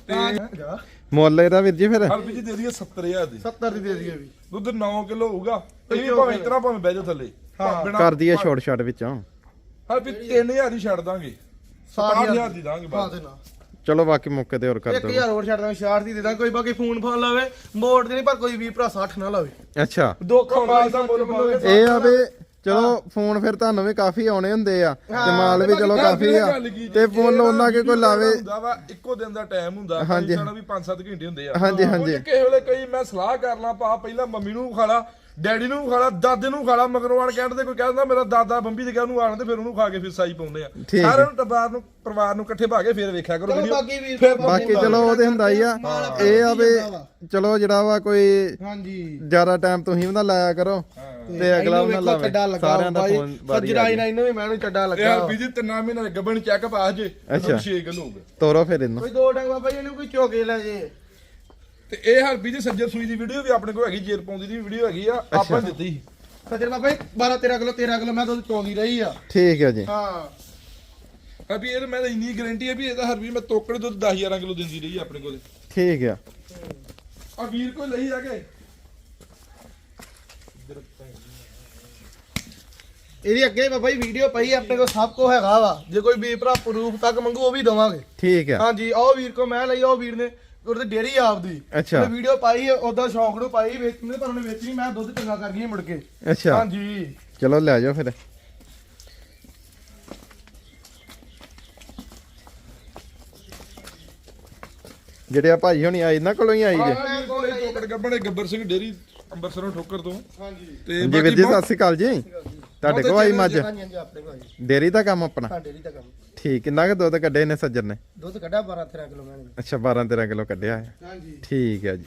ਤੇ ਮੁੱਲ ਇਹਦਾ ਵੀਰ ਜੀ ਫਿਰ? ਹਰਬੀ ਜੀ ਦੇ ਦਈਏ 70000 ਦੀ। 70 ਦੀ ਦੇ ਦਈਏ ਵੀ। ਦੁੱਧ 9 ਕਿਲੋ ਹੋਊਗਾ। ਇਹ ਵੀ ਭਾਵੇਂ। ਇਤਨਾ ਭਾਵੇਂ ਬਹਿ ਜਾ ਥੱਲੇ। ਹਾਂ। ਕਰ ਦਈਏ ਛੋਟ ਛਾਟ ਵਿੱਚੋਂ। ਹਰਬੀ 3000 ਹੀ ਛੱਡ ਦਾਂਗੇ। 60000 ਦੀ ਦਾਂਗੇ ਪਾ ਬਸ ਦੇਣਾ। ਚਲੋ ਬਾਕੀ ਮੌਕੇ ਤੇ ਹੋਰ ਕਰ ਦੋ 1000 ਹੋਰ ਛੱਡ ਦਾਂ 60 ਦੀ ਦੇ ਦਾਂ ਕੋਈ ਬਾਕੀ ਫੋਨ ਫਾਨ ਲਾਵੇ ਮੋੜ ਦੇ ਨਹੀਂ ਪਰ ਕੋਈ ਵੀ ਭਰਾ 60 ਨਾ ਲਾਵੇ। ਅੱਛਾ। ਦੁੱਖ ਮਾਲ ਦਾ ਮੁੱਲ ਪਾਵੇ ਇਹ ਆ ਵੀ ਚਲੋ ਫੋਨ ਫਿਰ ਤੁਹਾਨੂੰ ਵੀ ਕਾਫੀ ਆਉਣੇ ਹੁੰਦੇ ਆ ਤੇ ਮਾਲ ਵੀ ਚਲੋ ਕਾਫੀ ਆ। ਤੇ ਫੋਨ ਉਹਨਾਂ ਕੇ ਕੋਈ ਲਾਵੇ। ਹੁੰਦਾ ਵਾ ਇੱਕੋ ਦਿਨ ਦਾ ਟਾਈਮ ਹੁੰਦਾ ਹਾਂਜੀ। ਵੀ 5-7 ਘੰਟੇ ਹੁੰਦੇ ਆ। ਹਾਂਜੀ, ਹਾਂਜੀ। ਉਹ 'ਚ ਕਿਸੇ ਵੇਲੇ ਕਈ ਮੈਂ ਸਲਾਹ ਕਰ ਲਾਂ ਪਾ ਪਹਿਲਾਂ ਮੰਮੀ ਨੂੰ ਖਾਲਾ ਡੈਡੀ ਨੂੰ ਖਾਲਾ ਦਾਦੇ ਨੂੰ ਖਾਲਾ ਮਗਰੋਂ ਆਣ ਕਹਿੰਦੇ ਕੋਈ ਕਹਿੰਦਾ ਮੇਰਾ ਦਾਦਾ ਬੰਬੀ ਤੇ ਉਹਨੂੰ ਆਣ ਤੇ ਫਿਰ ਉਹਨੂੰ ਖਾ ਕੇ ਫਿਰ ਸਾਈ ਪਾਉਂਦੇ ਆ। ਠੀਕ ਹੈ। ਸਾਰਿਆਂ ਨੂੰ ਟੱਬਰ ਨੂੰ ਪਰਿਵਾਰ ਨੂੰ ਇਕੱਠੇ ਭਾਗੇ ਫਿਰ ਵੇਖਿਆ ਕਰੋ ਚਲੋ ਵੀਡੀਓ ਬਾਕੀ ਵੀਰ ਫਿਰ ਭਰਾ ਬਾਕੀ ਚਲੋ ਉਹਦੇ ਹੁੰਦਾ ਹੀ ਆ। ਇਹ ਆ ਵੀ ਚਲੋ ਜਿਹੜਾ ਵਾ ਕੋਈ ਹਾਂਜੀ। ਜ਼ਿਆਦਾ ਟਾਈਮ ਤੁਸੀਂ ਨਾ ਲਾਇਆ ਕਰੋ ਤੇ ਅਗਲਾ ਵੀ ਨਾ ਲਾਵੇ। ਸਾਰਿਆਂ ਦਾ ਫੋਨ ਆ। ਨਾ ਇਹਨੂੰ ਵੀ ਮੈਨੂੰ ਚੱਡਾ ਇਹ ਲੱਗਾ। ਹਰ ਬੀਜੀ ਤਿੰਨਾਂ ਮਹੀਨੇ ਦੇ ਗੱਬਣ ਚੈੱਕ ਪਾ ਜੇ ਅੱਛਾ। 6 ਕਿਲੋ ਤੋਰੋ ਫਿਰ ਇਹਨੂੰ। ਕੋਈ ਦੋ ਡੰਗ ਬਾਬਾ ਜੀ ਇਹਨੂੰ ਕੋਈ ਚੋਕੇ ਲੈ ਜੇ। ਤੇ ਇਹ ਹਰ ਬੀਜੀ ਸੱਜਰ ਸੂਈ ਦੀ ਵੀਡੀਓ ਵੀ ਆਪਣੇ ਕੋਲ ਹੈਗੀ ਜੇਰ ਪਾਉਂਦੀ ਦੀ ਵੀਡੀਓ ਹੈਗੀ ਆ ਆਪਾਂ ਨੇ ਦਿੱਤੀ। ਸੀ। ਸੱਜਰ ਬਾਬਾ ਜੀ 12 13 ਕਿਲੋ 13 ਕਿਲੋ ਮੈਂ ਦੁੱਧ ਚੋਂਦੀ ਰਹੀ ਆ। ਠੀਕ ਹੈ ਜੀ। ਹਾਂ। ਅਭੀ ਇਹ ਮੈਂ ਤਾਂ ਇੰਨੀ ਗਾਰੰਟੀ ਹੈ ਵੀ ਇਹਦਾ ਹਰ ਵੀ ਮੈਂ ਤੋਕੜ ਦੁੱਧ 10 11 ਕਿਲੋ ਦਿੰਦੀ ਰਹੀ ਆ ਆਪਣੇ ਕੋਲ। ਠੀਕ ਆ। ਆ ਵੀਰ ਕੋਈ ਲਈ ਆ ਕੇ? ਇਹਦੀ ਅੱਗੇ ਬਾਬਾ ਜੀ ਵੀਡੀਓ ਪਈ ਆਪਣੇ ਕੋਲ ਸਭ ਕੋ ਹੈਗਾ ਵਾ। ਜੇ ਕੋਈ ਵੀਰ ਭਰਾ ਪ੍ਰੂਫ ਤੱਕ ਮੰਗੂ ਉਹ ਵੀ ਦਵਾਂਗੇ। ਠੀਕ ਆ। ਹਾਂਜੀ ਉਹ ਵੀਰ ਕੋ ਮੈਂ ਲਈ ਉਹ ਵੀਰ ਨੇ। ਉਹਦੇ ਤੇ ਡੇਰੀ ਆਪਦੀ। ਅੱਛਾ। ਉਹਨੇ ਵੀਡੀਓ ਪਾਈ ਉਹਦਾ ਸ਼ੌਂਕ ਨੂੰ ਪਾਈ ਵੇਚਣੇ ਪਰ ਉਹਨੇ ਵੇਚਣੀ ਮੈਂ ਦੁੱਧ ਚੰਗਾ ਕਰ ਗਈ ਮੁੜ ਕੇ। ਅੱਛਾ। ਹਾਂਜੀ। ਚਲੋ ਲੈ ਜਾਓ ਫਿਰ। ਜਿਹੜੇ ਆ ਭਾਈ ਹੁਣੀ ਆਏ ਇਹਨਾਂ ਕੋਲੋਂ ਹੀ ਆਈ ਜੇ? ਵੀਰ ਕੋਲੇ ਤੋਕੜ ਗੱਬਣੇ ਗੱਬਰ ਸਿੰਘ ਡੇਰੀ ਅੰਮ੍ਰਿਤਸਰੋਂ ਠੋਕਰ ਤੋਂ। ਹਾਂਜੀ। ਤੇ ਜੀ ਵੀਰ ਜੀ ਸਤਿ ਸ਼੍ਰੀ ਅਕਾਲ ਜੀ। ਤੁਹਾਡੇ ਕੋਲ ਆਈ ਮੱਝ? ਹਾਂਜੀ ਹਾਂਜੀ ਆਪਣੇ ਕੋਲ ਜੀ ਡੇਰੀ ਦਾ ਕੰਮ ਆਪਣਾ? ਹਾਂ ਡੇਰੀ ਦਾ ਕੰਮ। ਠੀਕ ਕਿੰਨਾ ਕੁ ਦੁੱਧ ਕੱਢੇ ਨੇ ਸੱਜਰ ਨੇ? ਦੁੱਧ ਕੱਢਾ 12 13 ਕਿਲੋ ਮੈਂ। ਅੱਛਾ 12 13 ਕਿਲੋ ਕੱਢਿਆ ਹੈ। ਹਾਂਜੀ। ਠੀਕ ਹੈ ਜੀ।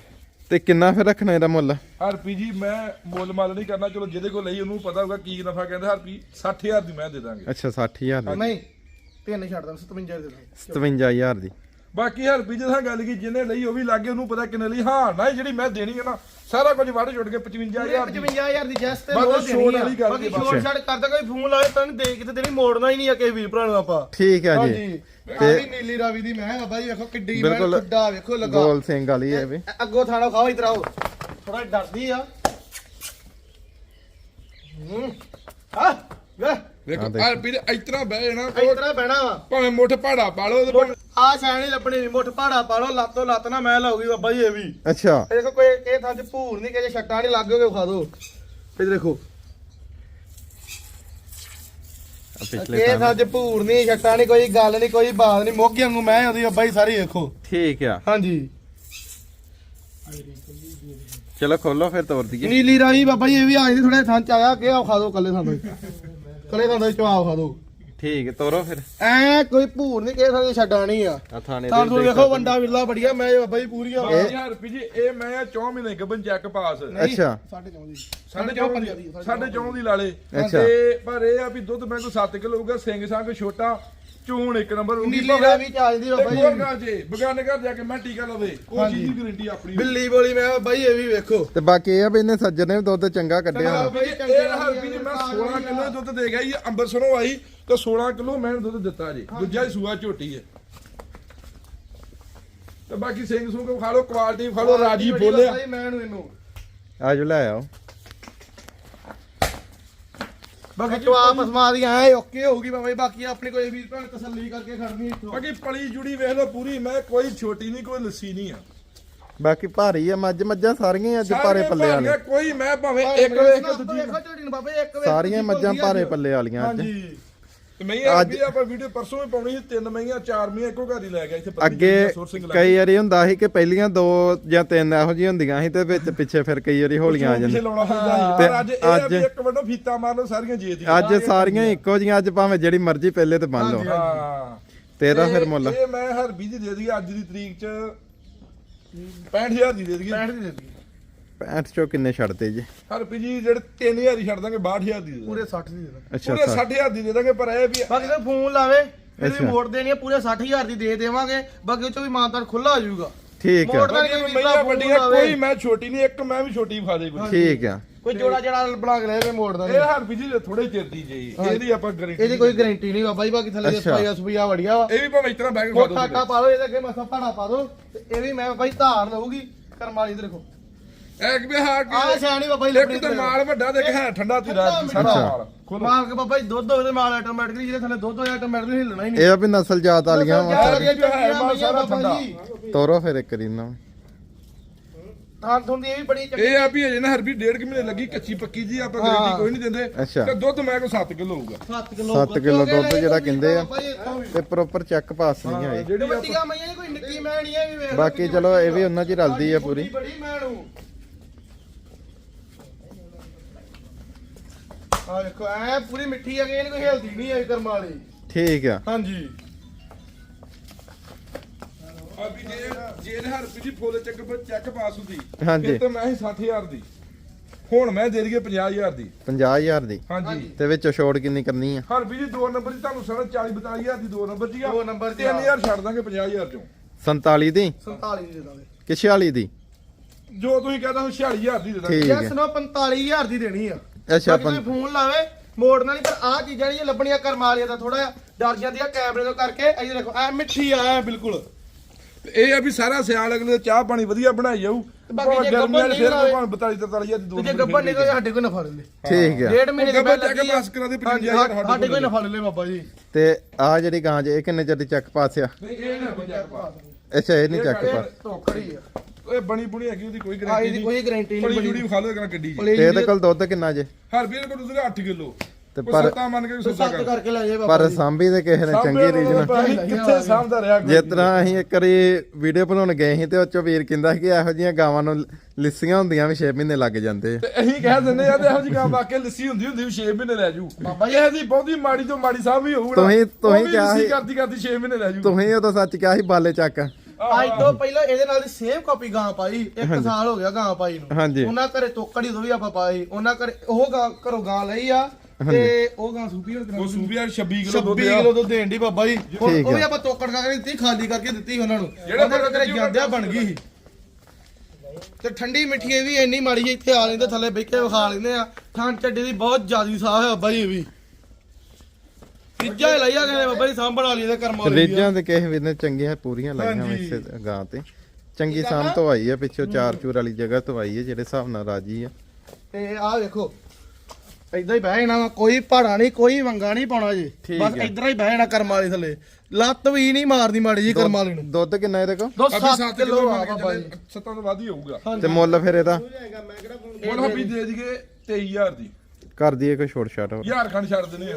ਤੇ ਕਿੰਨਾ ਫਿਰ ਰੱਖਣਾ ਇਹਦਾ ਮੁੱਲ? ਹਰਪੀ ਜੀ ਮੈਂ ਮੁੱਲ ਮਾਲ ਨਹੀਂ ਕਰਨਾ ਚਲੋ ਜਿਹਦੇ ਕੋਲ ਲਈ ਉਹਨੂੰ ਪਤਾ ਹੋਊਗਾ ਕੀ ਨਫਾ ਕਹਿੰਦੇ ਹਰਪੀ 60000 ਦੀ ਮੈਂ ਦੇ ਦਾਂਗੇ। ਅੱਛਾ 60000 ਦੀ। ਨਹੀਂ ਤਿੰਨ ਛੱਡ ਦਾਂ 57 ਦੇ ਦਾਂ 57000 ਦੀ। ਬਾਕੀ ਹਰਪੀ ਜੀ ਤਾਂ ਗੱਲ ਕੀ ਜਿਹਨੇ ਲਈ ਉਹ ਵੀ ਲੱਗੇ ਉਹਨੂੰ ਪਤਾ ਕਿੰਨੇ ਲਈ। ਹਾਂ ਨਾ ਜਿਹੜੀ ਮੈਂ ਦੇਣੀ ਹੈ ਨਾ ਸਾਰਾ ਕੁਝ ਵੱਢ ਛੁੱਟ ਕੇ 55000 ਦੀ। 55000 ਦੀ ਜੈਸ ਤੇ ਬਸ ਛੋੜ ਆ। ਵਾਲੀ ਗੱਲ ਬਾਕੀ ਛੋੜ ਛੜ ਕਰਦਾ ਕੋਈ ਫੋਨ ਲਾਵੇ ਤਾਂ ਦੇ ਕਿਤੇ ਦੇਣੀ ਮੋੜਨਾ ਹੀ ਨਹੀਂ ਆ ਕਿਸੇ ਵੀਰ ਭਰਾ ਨੂੰ ਆਪਾਂ। ਠੀਕ ਹੈ ਜੀ। ਹਾਂਜੀ। ਆ ਵੀ ਨੀਲੀ ਰਾਵੀ ਦੀ ਮੈਂ ਬਾਬਾ ਜੀ ਵੇਖੋ ਕਿੱਡੀ ਮੈਂ ਖੁੱਡਾ ਵੇਖੋ ਲੱਗਾ। ਗੋਲ ਸਿੰਘ ਵਾਲੀ ਹੈ ਵੀ। ਅੱਗੋਂ ਥਾਣਾ ਖਾਓ ਇਧਰ ਆਓ। ਥੋੜਾ ਡਰਦੀ ਆ। ਹੂੰ। ਆ ਵੇ ਵੇਖੋ ਹਾਂ, ਦੇਖੋ। ਹਰਪੀ ਦੇ ਇਤਨਾ ਬਹਿ ਜਾਣਾ ਉਹ ਇਤਰਾ ਬਹਿਣਾ ਵਾ। ਭਾਵੇਂ ਮੁੱਠ ਪਾੜਾ ਪਾ ਲਓ ਤੇ ਆ ਸੈਣ ਲੱਭਣੀ ਨੀ, ਮੁੱਠ ਪਹਾੜਾ ਪਾ ਲਓ ਲੱਤੋਂ ਲੱਤ ਨਾ ਮੈਂ ਲਾਉਗੀ ਬਾਬਾ ਜੀ ਇਹ ਵੀ। ਅੱਛਾ। ਇਹ ਦੇਖੋ ਕੋਈ ਇਹ ਥਾਂ 'ਚ ਭੂਰ ਨਹੀਂ ਕਿ ਛੱਟਾਂ ਨਹੀਂ ਲੱਗੋਗੇ ਖਾ ਦੋ। ਇਧਰ ਦੇਖੋ। ਪਿਛਲੇ ਇਹ ਥਾਂ 'ਚ ਭੂਰ ਨਹੀਂ ਛੱਟਾਂ ਨਹੀਂ ਕੋਈ ਗੱਲ ਨਹੀਂ ਕੋਈ ਬਾਤ ਨਹੀਂ ਮੋਗੀ ਵਾਂਗੂ ਮੈਂ ਉਹਦੀ ਬਾਬਾ ਜੀ ਸਾਰੀ ਵੇਖੋ ਠੀਕ ਆ। ਹਾਂਜੀ। ਚਲੋ ਖੋਲੋ ਫਿਰ ਤੋਰ ਦਈਏ। ਨੀਲੀ ਰਾਈ ਬਾਬਾ ਜੀ ਇਹ ਵੀ ਆ ਜਾਂਦੀ ਥੋੜੇ ਥਾਂ 'ਚ ਆਇਆ ਕਿ ਆ ਖਾ ਦੋ ਕੱਲੇ ਤੋਂ ਕੱਲੇ ਤੋਂ ਚਵਾ ਖਾ ਦੋ। ਠੀਕ ਤੋਰੋ ਫਿਰ। ਐ ਕੋਈ ਭੂਰ ਨਹੀਂ ਕਿਸੇ ਥਾਂ ਛੱਡਾ ਨਹੀਂ ਆ। ਆ ਥਾਣੇ ਤਾਂ ਤੁਸੀਂ ਵੇਖੋ ਵੰਡਾ ਵਿਰਲਾ ਬੜੀਆ ਮੈਂ ਬਾਬਾ ਜੀ ਪੂਰੀ ਆ। 12000 ਰੁਪਏ ਜੀ ਇਹ ਮੈਂ 4 ਮਹੀਨੇ ਗੱਬਨ ਚੈੱਕ ਪਾਸ। ਅੱਛਾ। ਸਾਢੇ ਚੌਂ ਦੀ। ਸਾਢੇ ਚੌਂ 4 ਪੰਜਾਹ ਦੀ, ਦੀ ਸਾਢੇ 4 ਦੀ। ਲਾ ਲੇ ਅੱਛਾ। ਤੇ ਪਰ ਇਹ ਆ ਵੀ ਦੁੱਧ ਮੈਂ ਕੋ 7 ਕਿਲੋ ਹੋਊਗਾ ਸਿੰਘ ਸੰਗ ਛੋਟਾ ਚੂਣ ਇੱਕ ਨੰਬਰ ਹੋਊਗੀ। ਨੀਲੀ ਦਾ ਵੀ ਚਾਹੀਦੀ ਬਾਬਾ ਜੀ। ਗਾਂ ਜੇ ਬਗਾਨੇ ਘਰ ਜਾ ਕੇ ਮੈਂ ਟੀਕਾ ਲਵੇ ਉਹ ਚੀਜ਼ ਦੀ ਗਾਰੰਟੀ ਆਪਣੀ ਬਿੱਲੀ ਬੋਲੀ ਮੈਂ ਜੀ ਇਹ ਵੀ ਵੇਖੋ। ਤੇ ਬਾਕੀ ਇਹ ਆ ਵੀ ਇਹਨੇ ਸੱਜਣ ਨੇ ਦੁੱਧ ਚੰਗਾ ਕੱਢਿਆ ਇਹ ਹਰ ਵੀ ਜੀ ਮੈਂ 16 ਕਿਲੋ ਦੁੱਧ ਦੇ ਗਿਆ ਜੀ ਅੰਬਰਸਰੋਂ ਆਈ। ਤੇ 16 ਕਿਲੋ ਮੈਂ ਦੁੱਧ ਦਿੱਤਾ ਜੀ। ਦੂਜਾ ਹੀ ਸੂਆ ਝੋਟੀ ਹੈ। ਤੇ ਬਾਕੀ ਸਿੰਘ ਸੂ ਕੋ ਖਾ ਲੋ ਕੁਆਲਿਟੀ ਖਾ ਲੋ ਰਾਜੀ ਬੋਲਿਆ ਬਾਬਾ ਜੀ ਮੈਂ ਨੂੰ ਇਹਨੂੰ ਆਜੋ ਲੈ ਆਓ। ਬਾਕੀ ਜਵਾਬ ਪਸਮਾ ਦੀਆਂ ਐ ਓਕੇ ਹੋਊਗੀ ਬਾਬਾ ਜੀ ਬਾਕੀ ਆਪਣੀ ਕੋਈ ਵੀਰ ਭੈਣ ਤਸੱਲੀ ਕਰਕੇ ਖੜਨੀ ਇੱਥੋਂ। ਬਾਕੀ ਪਲੀ ਜੁੜੀ ਵੇਖ ਲੋ ਪੂਰੀ ਮੈਂ ਕੋਈ ਛੋਟੀ ਨਹੀਂ ਕੋਈ ਲੱਸੀ ਨਹੀਂ ਆ। ਬਾਕੀ ਭਾਰੀ ਆ ਮੱਝ ਮੱਝਾਂ ਸਾਰੀਆਂ ਅੱਜ ਭਾਰੇ ਸਾਰੀਆਂ ਪੱਲੇ ਵਾਲੀਆਂ। ਕੋਈ ਮੈਂ ਭਾਵੇਂ ਇੱਕ ਵੇਖ ਕੇ ਦੂਜੀ ਵੇਖੋ ਝੋਟੀ ਨੂੰ ਬਾਬਾ ਜੀ ਇੱਕ ਵੇਖ ਸਾਰੀਆਂ ਮੱਝਾਂ ਭਾਰੇ। ਪੱਲੇ ਵਾਲੀਆਂ ਅੱਜ। ਹਾਂਜੀ। ਤੇ ਮੈਂ ਇਹ ਅੱਜ- ਵੀ ਆਪਾਂ ਵੀਡੀਓ ਪਰਸੋਂ ਵੀ ਪਾਉਣੀ ਸੀ ਤਿੰਨ ਮਹੀਆਂ ਚਾਰ ਮਹੀਆਂ ਇੱਕੋ ਘਰ ਹੀ ਲੈ ਗਿਆ ਇੱਥੇ ਅੱਗੇ ਜੀ ਕਈ ਵਾਰੀ ਹੁੰਦਾ ਸੀ ਕਿ ਪਹਿਲੀਆਂ ਦੋ ਜਾਂ ਤਿੰਨ ਇਹੋ ਜਿਹੀਆਂ ਹੁੰਦੀਆਂ ਸੀ ਤੇ ਵਿੱਚ ਪਿੱਛੇ ਫਿਰ ਕਈ ਵਾਰੀ ਹੋਲੀਆਂ ਆ ਜਾਂਦੀਆਂ। ਤੇ ਅੱਜ ਇਹ ਵੀ ਇੱਕ ਵੱਡੋ ਫੀਤਾ ਮਾਰ ਲਓ ਸਾਰੀਆਂ ਜੇ ਦੀਆਂ ਅੱਜ ਸਾਰੀਆਂ ਇੱਕੋ ਜੀਆਂ ਅੱਜ ਭਾਵੇਂ ਜਿਹੜੀ ਮਰਜ਼ੀ ਪਹਿਲੇ ਤੇ ਬੰਨ ਲਓ। ਹਾਂ। ਤੇ ਇਹਦਾ ਇਹ- ਫਿਰ ਮੁੱਲ। ਇਹ ਮੈਂ ਹਰਬੀ ਦੀ ਦੇ ਦਈਏ ਅੱਜ ਦੀ ਤਰੀਕ ਚ 65000 ਦੀ ਦੇ ਦਈਏ। 65 ਦੀ ਦੇ ਦਿੱਤੀ 65 ਚੋਂ ਕਿੰਨੇ ਛੱਡਦੇ ਜੀ? ਹਰਬੀ ਜੀ ਜਿਹੜੇ 3000 ਹੀ ਛੱਡ ਦਾਂਗੇ 62000 ਦੀ ਦੇ ਪੂਰੇ ਦਾਂਗੇ। 60 ਦੀ ਦੇ ਅੱਛਾ ਪੂਰੇ ਅੱਛਾ 60000 ਦੀ ਦੇ ਦਾਂਗੇ ਪਰ ਇਹ ਵੀ ਬਾਕੀ ਤਾਂ ਫੋਨ ਲਾਵੇ ਫਿਰ ਅੱਛਾ। ਵੀ ਮੋੜ ਦੇਣੀ ਆ ਪੂਰੇ 60000 ਦੀ ਦੇ ਦੇਵਾਂਗੇ। ਬਾਕੀ ਉਹ ਚੋਂ ਵੀ ਮਾਨਤਾਨ ਖੁੱਲਾ ਹੋ ਜਾਊਗਾ। ਠੀਕ ਆ। ਮੋੜ ਦਾ ਬਾਕੀ ਮਈਆਂ ਵੱਡੀਆਂ ਕੋਈ ਮੈਂ ਛੋਟੀ ਨਹੀਂ ਇੱਕ ਮੈਂ ਵੀ ਛੋਟੀ ਵਿਖਾ ਦੇ ਕੋਈ ਠੀਕ ਆ। ਕੋਈ ਜੋੜਾ ਜੜਾ ਬਣਾ ਕੇ ਲੈ ਕੇ ਮੋੜਦਾ ਇਹ ਨਹੀਂ ਹਰਬੀ ਜੀ ਦੇ ਥੋੜੇ ਚਿਰ ਦੀ ਜੀ। ਇਹਦੀ ਆਪਾਂ ਗਾਰੰਟੀ ਇਹਦੀ ਕੋਈ ਗਾਰੰਟੀ ਨਹੀਂ ਬਾਬਾ ਜੀ ਬਾਕੀ ਥੱਲੇ ਦੇ ਅੱਛਾ। ਸਪਾਈਆ ਸੁਪਈਆ ਵੜੀਆ ਵਾ। ਇਹ ਵੀ ਭਾਵੇਂ ਇਤਨਾ ਬੈਗ ਖਾ ਦੋ ਠਾਕਾ ਪਾ ਦੋ ਇਹਦੇ ਅੱਗੇ ਮਸਾ ਪਾੜਾ ਪਾ ਦੋ। ਤੇ ਇਹ ਵੀ ਮੈਂ ਬਾਈ ਧਾਰ ਲਊਗੀ ਕਰਮ ਵਾਲੀ ਇਧਰ ਦੇਖੋ। ਇੱਕ ਵੀ ਹਾਂ ਆ ਕਿ ਸਿਆਣੀ ਬਾਬਾ ਜੀ ਇੱਕ ਤੇ ਮਾਲ ਵੱਡਾ ਤੇ ਇੱਕ ਹੈ ਠੰਡਾ ਤੀਰਾ ਸਾਰਾ। ਮਾਲ। ਖੋਲੋ। ਮਾਲ ਕੇ ਬਾਬਾ ਜੀ ਦੁੱਧ ਹੋਵੇ ਤੇ ਮਾਲ ਆਟੋਮੈਟਿਕਲੀ ਜਿਹਦੇ ਥੱਲੇ ਦੁੱਧ ਹੋਇਆ ਆਟੋਮੈਟਿਕਲੀ ਹਿੱਲਣਾ ਹੀ ਨਹੀਂ। ਇਹ ਆ ਵੀ ਨਸਲ ਜਾਤ ਵਾਲੀਆਂ ਵਾ ਸਾਰੀਆਂ ਜੋ ਹੈ ਮਾਲ ਸਾਰਾ ਠੰਡਾ। ਤੋਰੋ ਫਿਰ ਇੱਕ ਰੀ ਨਾ। ਥਾਂ ਥੁੰਦੀ ਇਹ ਵੀ ਬੜੀ ਚੰਗੀ ਇਹ ਆ ਵੀ ਅਜੇ ਨਾ ਹਰਬੀ ਡੇਢ ਕੁ ਮਹੀਨੇ ਲੱਗੀ ਕੱਚੀ ਪੱਕੀ ਜੀ ਆਪਾਂ। ਗਾਰੰਟੀ ਕੋਈ ਨਹੀਂ ਦਿੰਦੇ। ਅੱਛਾ। ਤੇ ਦੁੱਧ ਮੈਂ ਕੋ 7 ਕਿਲੋ ਹੋਊਗਾ। 7 ਕਿਲੋ ਸੱਤ ਕਿੱਲੋ ਦੁੱਧ ਜਿਹੜਾ ਕਹਿੰਦੇ ਆ। ਤੇ ਪ੍ਰੋਪਰ ਚੈੱਕ ਪਾਸ ਨਹੀਂ ਹੋਏ ਜਿਹੜੀ ਆਪਾਂ ਵੱਡੀਆਂ ਮਈਆਂ ਨੀ ਕੋਈ ਨਿੱਕੀ ਮੈਂ ਨਹੀਂ ਇਹ ਵੀ ਵੇਖ ਲਓ। ਬਾਕੀ ਚਲੋ ਇਹ ਵੀ ਉਹਨਾਂ 'ਚ ਹੀ ਰਲਦੀ ਆ ਪੂਰੀ। ਬੜੀ ਆ ਦੇਖੋ ਐ ਪੂਰੀ ਮਿੱਠੀ ਆ ਗਈ ਇਹਨੂੰ ਕੋਈ ਹਿਲਦੀ ਨਹੀਂ ਆਈ ਕਰਮ ਵਾਲੀ। ਠੀਕ ਆ। ਹਾਂਜੀ। ਆ ਵੀ ਜੇ ਜੇ ਇਹ ਹਰਬੀ ਜੀ ਫੁੱਲ ਚੱਕ ਚੈੱਕ ਪਾਸ ਹੁੰਦੀ ਹਾਂਜੀ। ਫਿਰ ਤਾਂ ਮੈਂ ਹੀ 60000 ਦੀ। ਹੁਣ ਮੈਂ ਦੇ ਦਈਏ 50000 ਦੀ। 50000 ਦੀ। ਹਾਂਜੀ। ਤੇ ਵਿੱਚ ਛੋੜ ਕਿੰਨੀ ਕਰਨੀ ਆ? ਹਰਬੀ ਜੀ ਦੋ ਨੰਬਰ ਦੀ ਤੁਹਾਨੂੰ ਸਾਰਾ 40 42000 ਦੀ ਦੋ ਨੰਬਰ ਦੀ ਆ। ਦੋ ਨੰਬਰ ਦੀ ਆ। 3000 ਛੱਡ ਦਾਂਗੇ 50000 ਚੋਂ। 47 ਦੀ? 47 ਦੀ ਦੇ ਦਾਂਗੇ। ਕਿ 46 ਦੀ? ਜੋ ਤੁਸੀਂ ਕਹਿੰਦਾ ਹੁਣ 46000 ਦੀ ਦੇ ਦਾਂਗੇ। ਠੀਕ ਯੈਸ ਹੈ ਨੋ 45000 ਦੀ ਦੇਣੀ ਆ। ਅੱਛਾ ਬਾਕੀ ਤੁਸੀਂ ਪੰ- ਫੋਨ ਲਾਵੇ ਮੋੜਨਾ ਨਹੀਂ ਪਰ ਆ ਚੀਜ਼ਾਂ ਨਹੀਂ ਲੱਭਣੀਆਂ ਕਰਮ ਵਾਲੀਆਂ ਦਾ ਥੋੜਾ ਡਰ ਜਾਂਦੀਆਂ ਕੈਮਰੇ ਤੋਂ ਕਰਕੇ। ਇਹ ਦੇਖੋ ਐ ਮਿੱਠੀ ਆ ਬਿਲਕੁਲ। ਇਹ ਆ ਵੀ ਸਾਰਾ ਸਿਆਲ ਅਗਲੇ ਦਾ ਚਾਹ ਪਾਣੀ ਵਧੀਆ ਬਣਾਈ ਜਾਊ। ਬਾਕੀ ਜੇ ਗਰਮੀਆਂ ਗੱਭਣ ਚ ਨਹੀਂ ਫਿਰ ਲਾਵੇ। ਭਾਵੇਂ 42 43000 ਦੀ ਦੋ ਤੇ ਜੇ ਨੰਬਰ ਗੱਬਰ ਫਿਰ ਨਿਕਲ ਸਾਡੇ ਕੋਲ ਨਫਾ ਲੈ ਲੈ ਠੀਕ ਆ ਡੇਢ ਮਹੀਨੇ ਦੀ ਗੱਭਣ ਪਹਿਲਾਂ ਜਾ ਕੇ ਪਾਸ ਕਰਾ ਦੇ 55000 ਸਾਡੇ ਸਾਡੇ ਕੋਲ ਕੋਲ ਨਫਾ ਲੈ ਲੈ ਬਾਬਾ ਜੀ। ਤੇ ਆ ਜਿਹੜੀ ਗਾਂ ਜੇ ਇਹ ਕਿੰਨੇ ਚਿਰ ਦੀ ਚੱਕ ਪਾਸ ਆ। ਨਹੀਂ ਇਹ ਨਾ ਕੋਈ ਚੱਕ ਪਾ ਅੱਛਾ ਇਹ ਨਹੀਂ ਚੱਕ ਇਹ ਪਾਸ ਧੋਖੜੀ ਆ। ਇਹ ਬਣੀ ਬੁਣੀ ਹੈਗੀ ਉਹਦੀ ਕੋਈ ਆ ਗਾਰੰਟੀ ਇਹਦੀ ਨਹੀਂ। ਕੋਈ ਗਾਰੰਟੀ ਨਹੀਂ ਜੁੜੀ ਵਿਖਾ ਲਓ ਗੱਡੀ ਜੀ। ਤੇ ਇਹਦੇ ਕੋਲ ਦੁੱਧ ਕਿੰਨਾ ਜੇ? ਹਰ ਵੀਰ ਕੋਲ ਤੁਸੀਂ 8 ਕਿਲੋ। ਤੇ ਪਰ- ਸੱਤਾ ਮੰਨ ਕੇ ਵੀ ਸੌਦਾ ਸੱਤ ਕਰ। ਕਰਕੇ ਲੈ ਬਾਬਾ ਪਰ ਜੀ। ਸਾਂਭੀ ਦੇ ਕਿਸੇ ਨੇ ਚੰਗੀ ਰੀਜਨ ਕਿੱਥੇ ਸਾਂਭਦਾ ਰਿਹਾ ਕੋਈ? ਜਿਸ ਤਰ੍ਹਾਂ ਅਸੀਂ ਇੱਕ ਵਾਰੀ ਵੀਡੀਓ ਬਣਾਉਣ ਗਏ ਸੀ ਤੇ ਉਹ ਚੋਂ ਵੀਰ ਕਹਿੰਦਾ ਸੀ ਕਿ ਇਹੋ ਜਿਹੀਆਂ ਗਾਵਾਂ ਨੂੰ ਲਿੱਸੀਆਂ ਹੁੰਦੀਆਂ ਵੀ 6 ਮਹੀਨੇ ਲੱਗ ਜਾਂਦੇ। ਆ ਤੇ ਅਸੀਂ ਕਹਿ ਦਿੰਦੇ ਆ ਤੇ ਇਹੋ ਜਿਹੀ ਗਾਂ ਵਾਕਿਆ ਲੱਸੀ ਹੁੰਦੀ ਹੁੰਦੀ 6 ਮਹੀਨੇ ਲੈ ਜੂ। ਬਾਬਾ ਜੀ। ਇਹਦੀ ਬਹੁਤੀ ਮਾੜੀ ਤੋਂ ਮਾੜੀ ਸਾਹਿਬ ਵੀ ਹੋਊ ਨਾ, ਤੁਸੀਂ- ਤੁਸੀਂ ਕਿਹਾ ਸੀ- ਕਰਦੀ ਕਰਦੀ 6 ਮਹੀਨੇ ਲੈ ਜੂ। ਤੁਸੀਂ ਉਦੋਂ ਸੱਚ ਕਿਹਾ ਸੀ ਬਾਲੇ ਚੱਕ। ਅੱਜ ਤੋਂ ਪਹਿਲਾਂ ਇਹਦੇ ਨਾਲ ਦੀ ਸੇਮ ਕਾਪੀ ਗਾਂ ਪਾਈ ਇੱਕ ਸਾਲ ਹੋ ਗਿਆ ਗਾਂ ਪਾਈ ਨੂੰ। ਹਾਂਜੀ। ਉਹਨਾਂ ਘਰੇ ਤੋਕੜੀ ਤੋਂ ਵੀ ਆਪਾਂ ਪਾਈ ਉਹਨਾਂ ਘਰੇ ਉਹ ਗਾਂ ਘਰੋਂ ਗਾਂ ਲਈ ਆ ਤੇ ਉਹ ਗਾਂ ਸੂਪੀ ਹੋ ਉਹ ਸੂਬੀਆ 26 ਕਿਲੋ 26 ਦੁੱਧ ਕਿਲੋ ਆ ਦੁੱਧ ਦੇਣ ਦੀ ਬਾਬਾ ਜੀ। ਹੁਣ ਠੀਕ ਉਹ ਵੀ ਆ। ਆਪਾਂ ਤੋਕੜ ਕਰਕੇ ਦਿੱਤੀ ਖਾਲੀ ਕਰਕੇ ਦਿੱਤੀ ਉਹਨਾਂ ਨੂੰ। ਜਿਹੜਾ ਉਹਨਾਂ ਦੇ ਘਰੇ ਜਾਂਦਿਆਂ ਬਣ ਗਈ ਸੀ। ਤੇ ਠੰਡੀ ਮਿੱਠੀ ਇਹ ਵੀ ਇੰਨੀ ਮਾੜੀ ਜਿਹੀ ਇੱਥੇ ਆ ਲੈਂਦੇ ਥੱਲੇ ਬਹਿ ਕੇ ਵਿਖਾ ਲੈਂਦੇ ਆ। ਥਾਂ ਚੱਡੀ ਦੀ ਬਹੁਤ ਜ਼ਿਆਦੀ ਸਾਹ ਹੈ ਬਾਬਾ ਜੀ ਇਹ ਵੀ। ਤੀਜਾ ਹੀ ਲਈਆ ਕਹਿੰਦੇ ਬਾਬਾ ਜੀ ਸਾਂਭਣ ਵਾਲੀ ਦੇ ਕਰਮ ਵਾਲੀ। ਰੀਜਾਂ ਤੇ ਕਿਸੇ ਵੀਰ ਨੇ ਚੰਗੀਆਂ ਪੂਰੀਆਂ ਲਾਈਆਂ। ਵੈਸੇ ਗਾਂ ਤੇ। ਚੰਗੀ ਸਾਂਭ ਤੋਂ ਆਈ ਆ ਪਿੱਛੋਂ ਚਾਰ ਚੂਰ ਵਾਲੀ ਜਗ੍ਹਾ ਤੋਂ ਆਈ ਆ ਜਿਹੜੇ ਹਿਸਾਬ ਨਾਲ ਰਾਜੀ ਆ। ਤੇ ਆਹ ਵੇਖੋ ਇਦਾਂ ਹੀ ਬਹਿ ਜਾਣਾ ਵਾ, ਕੋਈ ਪਹਾੜਾ ਨਹੀਂ ਕੋਈ ਵੰਗਾ ਨਹੀਂ ਪਾਉਣਾ ਜੀ। ਬਸ। ਇਦਾਂ ਹੀ ਬਹਿ ਜਾਣਾ ਕਰਮ ਵਾਲੀ ਥੱਲੇ। ਲੱਤ ਵੀ ਨਹੀਂ ਮਾਰਦੀ ਮਾੜੀ ਜੀ ਕਰਮ ਵਾਲੀ ਨੂੰ। ਦੁੱਧ ਕਿੰਨਾ ਇਹਦੇ ਅਭੀ 7 ਕਿਲੋ ਆ ਬਾਬਾ ਜੀ। ਸੱਤਾਂ ਤੋਂ ਵੱਧ ਹੀ ਹੋਊਗਾ। ਤੇ ਮੁੱਲ ਫਿਰ ਇਹਦਾ? ਹੁਣ ਹੱਬੀ ਦੇ ਦਈਏ 23000 ਦੀ। ਕਰ ਦਈਏ ਕੋਈ ਛੋਟ ਛਾਟ। ਹੋਰ। ਯਾਰ ਖੰਡ ਛੱਡ ਦਿੰਦੇ ਆ।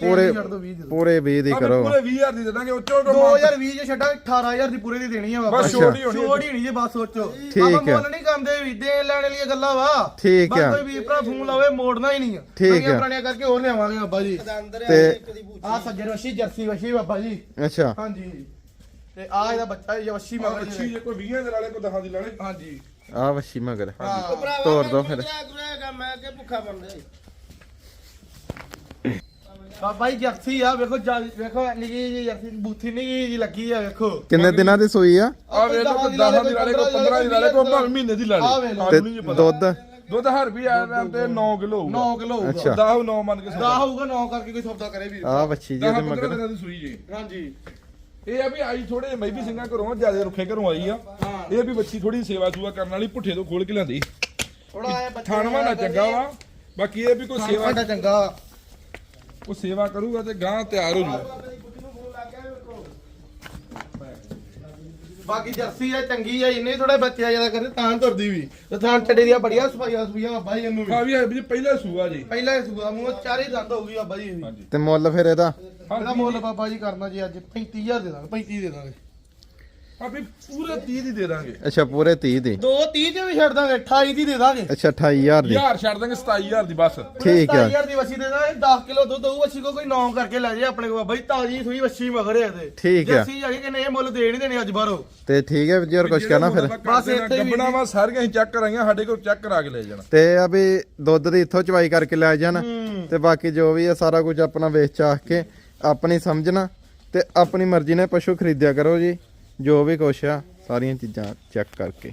ਪੂਰੇ ਛੱਡ ਦੋ 20 ਦੇ ਪੂਰੇ 20 ਦੀ ਆਪਾਂ ਕਰੋ। ਪੂਰੇ 20000 ਦੀ ਦੇ ਦਾਂਗੇ ਉਹ ਚੋਂ 2020 ਚ ਛੱਡਾ 18000 ਦੀ ਪੂਰੇ ਦੀ ਦੇਣੀ ਆ ਬਾਬਾ ਬਸ ਜੀ। ਛੋਟੀ ਹੋਣੀ ਛੋਟੀ ਹੋਣੀ ਜੇ ਬਸ ਸੋਚੋ। ਠੀਕ ਆਪਾਂ ਆ। ਮੁੱਲ ਨਹੀਂ ਕਰਦੇ ਵੀ ਦੇਣ ਲੈਣ ਵਾਲੀਆਂ ਗੱਲਾਂ ਵਾ। ਠੀਕ ਬਸ ਆ। ਕੋਈ ਵੀ ਭਰਾ ਫੋਨ ਲਾਵੇ ਮੋੜਨਾ ਹੀ ਨਹੀਂ ਆ। ਠੀਕ ਨਵੀਆਂ ਆ। ਪੁਰਾਣੀਆਂ ਕਰਕੇ ਹੋਰ ਲਿਆਵਾਂਗੇ ਬਾਬਾ ਜੀ। ਤੇ ਆ ਸੱਜਰ ਵਸ਼ੀ ਜਰਸੀ ਵਸ਼ੀ ਬਾਬਾ ਜੀ। ਅੱਛਾ। ਹਾਂਜੀ। ਤੇ ਆ ਇਹਦਾ ਬੱਚਾ ਇਹ ਵਸ਼ੀ ਮਗਰ ਅੱਛੀ ਜੇ ਕੋਈ 20 ਦੇ ਲਾਲੇ ਕੋਈ 10 ਦੀ ਲਾਲੇ ਹਾਂਜੀ। ਆ ਵੱਛੀ ਮਗਰ। ਤੋੜ ਦੋ ਫਿਰ। ਮੈਂ ਕਿ ਭੁੱਖਾ ਬੰਦੇ। ਬਾਬਾ ਜੀ ਜਰਸੀ ਆ ਵੇਖੋ ਜਾ- ਵੇਖੋ ਨਿੱਕੀ ਜੀ ਜਰਸੀ ਬੂਥੀ ਨਿੱਕੀ ਜੀ ਲੱਗੀ ਆ ਵੇਖੋ। ਕਿੰਨੇ ਦਿਨਾਂ ਦੀ ਸੂਈ ਆ? ਆ ਵੇਖ ਲਓ ਕੋਈ 10 ਦੀ ਲਾਲੇ ਕੋਈ 15 ਦੀ ਲਾਲੇ ਕੋਈ ਭਾਵੇਂ ਮਹੀਨੇ ਦੀ ਵੇਖ ਲਓ। ਤੇ ਨਹੀਂ ਜੀ ਪਤਾ। ਦੁੱਧ? ਦੁੱਧ ਹਰ ਵੀ ਆ ਟਾਈਮ ਤੇ 9 ਕਿਲੋ ਹੋਊਗਾ। 9 ਕਿਲੋ ਹੋਊਗਾ। ਅੱਛਾ। 10 9 ਮੰਨ ਕੇ ਦਾ ਹੋਊਗਾ 9 ਕਰਕੇ ਕੋਈ ਸੌਦਾ ਕਰੇ ਵੀ। ਆ ਵੱਛੀ ਜੀ 10 ਦੇ 15 ਮਗਰ। ਦਿਨਾਂ ਦੀ ਸੂਈ ਜੀ। ਹਾਂਜੀ। ਇਹ ਆ ਵੀ ਆਈ ਥੋੜੇ ਮੈਂ ਵੀ ਸਿੰਘਾਂ ਘਰੋਂ ਜ਼ਿਆਦਾ ਰੁੱਖੇ ਘਰੋਂ ਆਈ ਆ। ਹਾਂ। ਇਹ ਵੀ ਬੱਚੀ ਥੋੜੀ ਸੇਵਾ ਸੂਆ ਕਰਨ ਵਾਲੀ ਪੁੱਠੇ ਤੋਂ ਖੋਲ ਕੇ ਲਿਆਂਦੀ। ਥੋੜਾ ਆਇਆ ਬੱਚਾ ਥਾਣਵਾ ਨਾ ਚੰਗਾ ਵਾ। ਬਾਕੀ ਇਹ ਵੀ ਕੋਈ ਸੇਵਾ ਸਾਡਾ ਚੰਗਾ। ਕੋਈ ਸੇਵਾ ਕਰੂਗਾ ਤੇ ਗਾਂ ਤਿਆਰ ਹੋ ਜੂ ਬਾਕੀ ਜਰਸੀ ਆ ਚੰਗੀ ਆ ਇੰਨੇ ਥੋੜੇ ਬੱਚੇ ਆ ਜ਼ਿਆਦਾ ਕਰਦੇ ਤਾਂ ਤੁਰਦੀ ਵੀ। ਤੇ ਥਾਂ ਛੱਡੇ ਦੀਆਂ ਬੜੀਆਂ ਸਫਾਈਆਂ ਸਫਾਈਆਂ ਬਾਬਾ ਜੀ ਇਹਨੂੰ ਵੀ। ਆ ਵੀ ਇਹ ਵੀ ਪਹਿਲਾ ਸੂਆ ਜੀ। ਪਹਿਲਾਂ ਹੀ ਸੂਆ ਮੂੰਹ ਚਾਰੇ ਦੰਦ ਹੋਊਗੀ ਬਾਬਾ ਜੀ ਇਹਦੀ। ਤੇ ਮੁੱਲ ਫਿਰ ਇਹਦਾ? ਇਹਦਾ ਮੁੱਲ ਬਾਬਾ ਜੀ ਕਰਨਾ ਜੀ ਅੱਜ 35000 ਦੇ ਦਾਂਗੇ 35 ਦੇ ਦਾਂਗੇ। ਆ ਵੀ ਪੂਰੇ 30 ਦੀ ਦੇ ਦਾਂਗੇ। ਅੱਛਾ ਪੂਰੇ 30 ਦੀ। ਦੋ 30 ਚ ਵੀ ਛੱਡ ਦਾਂਗੇ 28 ਦੀ ਦੇ ਦਾਂਗੇ। ਅੱਛਾ 28000 ਦੀ। ਯਾਰ ਛੱਡ ਦਾਂਗੇ 27000 ਦੀ ਬਸ। ਠੀਕ ਆ। 27000 ਦੀ ਵਸੀ ਦੇ ਦਾਂਗੇ 10 ਕਿਲੋ ਦੁੱਧ ਹੋਊ ਵਸੀ ਕੋ ਕੋਈ ਨੌਂ ਕਰਕੇ ਲੈ ਜੇ ਆਪਣੇ ਕੋਲ ਬਾਬਾ ਜੀ ਤਾਜੀ ਸੂਈ ਵਸੀ ਮਗਰ ਹੈ ਤੇ ਠੀਕ ਆ। ਜਰਸੀ ਜਾਗੇ ਕਿ ਨਹੀਂ ਮੁੱਲ ਦੇ ਨਹੀਂ ਦੇਣੇ ਅੱਜ ਬਾਹਰੋਂ। ਤੇ ਠੀਕ ਹੈ ਜੀ ਹੋਰ ਕੁਝ ਕਹਿਣਾ ਫਿਰ? ਬਸ ਇੱਥੇ ਹੀ ਗੱਬਣਾ ਵਾ ਸਾਰੀਆਂ ਹੀ ਚੈੱਕ ਕਰਾਈਆਂ ਸਾਡੇ ਕੋਲ ਚੈੱਕ ਕਰਾ ਕੇ ਲੈ ਜਾਣਾ। ਤੇ ਇਹ ਆ ਵੀ ਦੁੱਧ ਦੀ ਇੱਥੋਂ ਚਵਾਈ ਕਰਕੇ ਲੈ ਜਾਣ ਤੇ ਬਾਕੀ ਜੋ ਵੀ ਹੈ ਸਾਰਾ ਕੁਝ ਆਪਣਾ ਵੇਚ ਚਾਖ ਕੇ ਆਪਣੀ ਸਮਝਣਾ ਤੇ ਆਪਣੀ ਮਰਜ਼ੀ ਨਾਲ ਪਸ਼ੂ ਖਰੀਦਿਆ ਕਰੋ ਜੀ, ਜੋ ਵੀ ਕੁਛ ਆ, ਸਾਰੀਆਂ ਚੀਜ਼ਾਂ ਚੈੱਕ ਕਰਕੇ।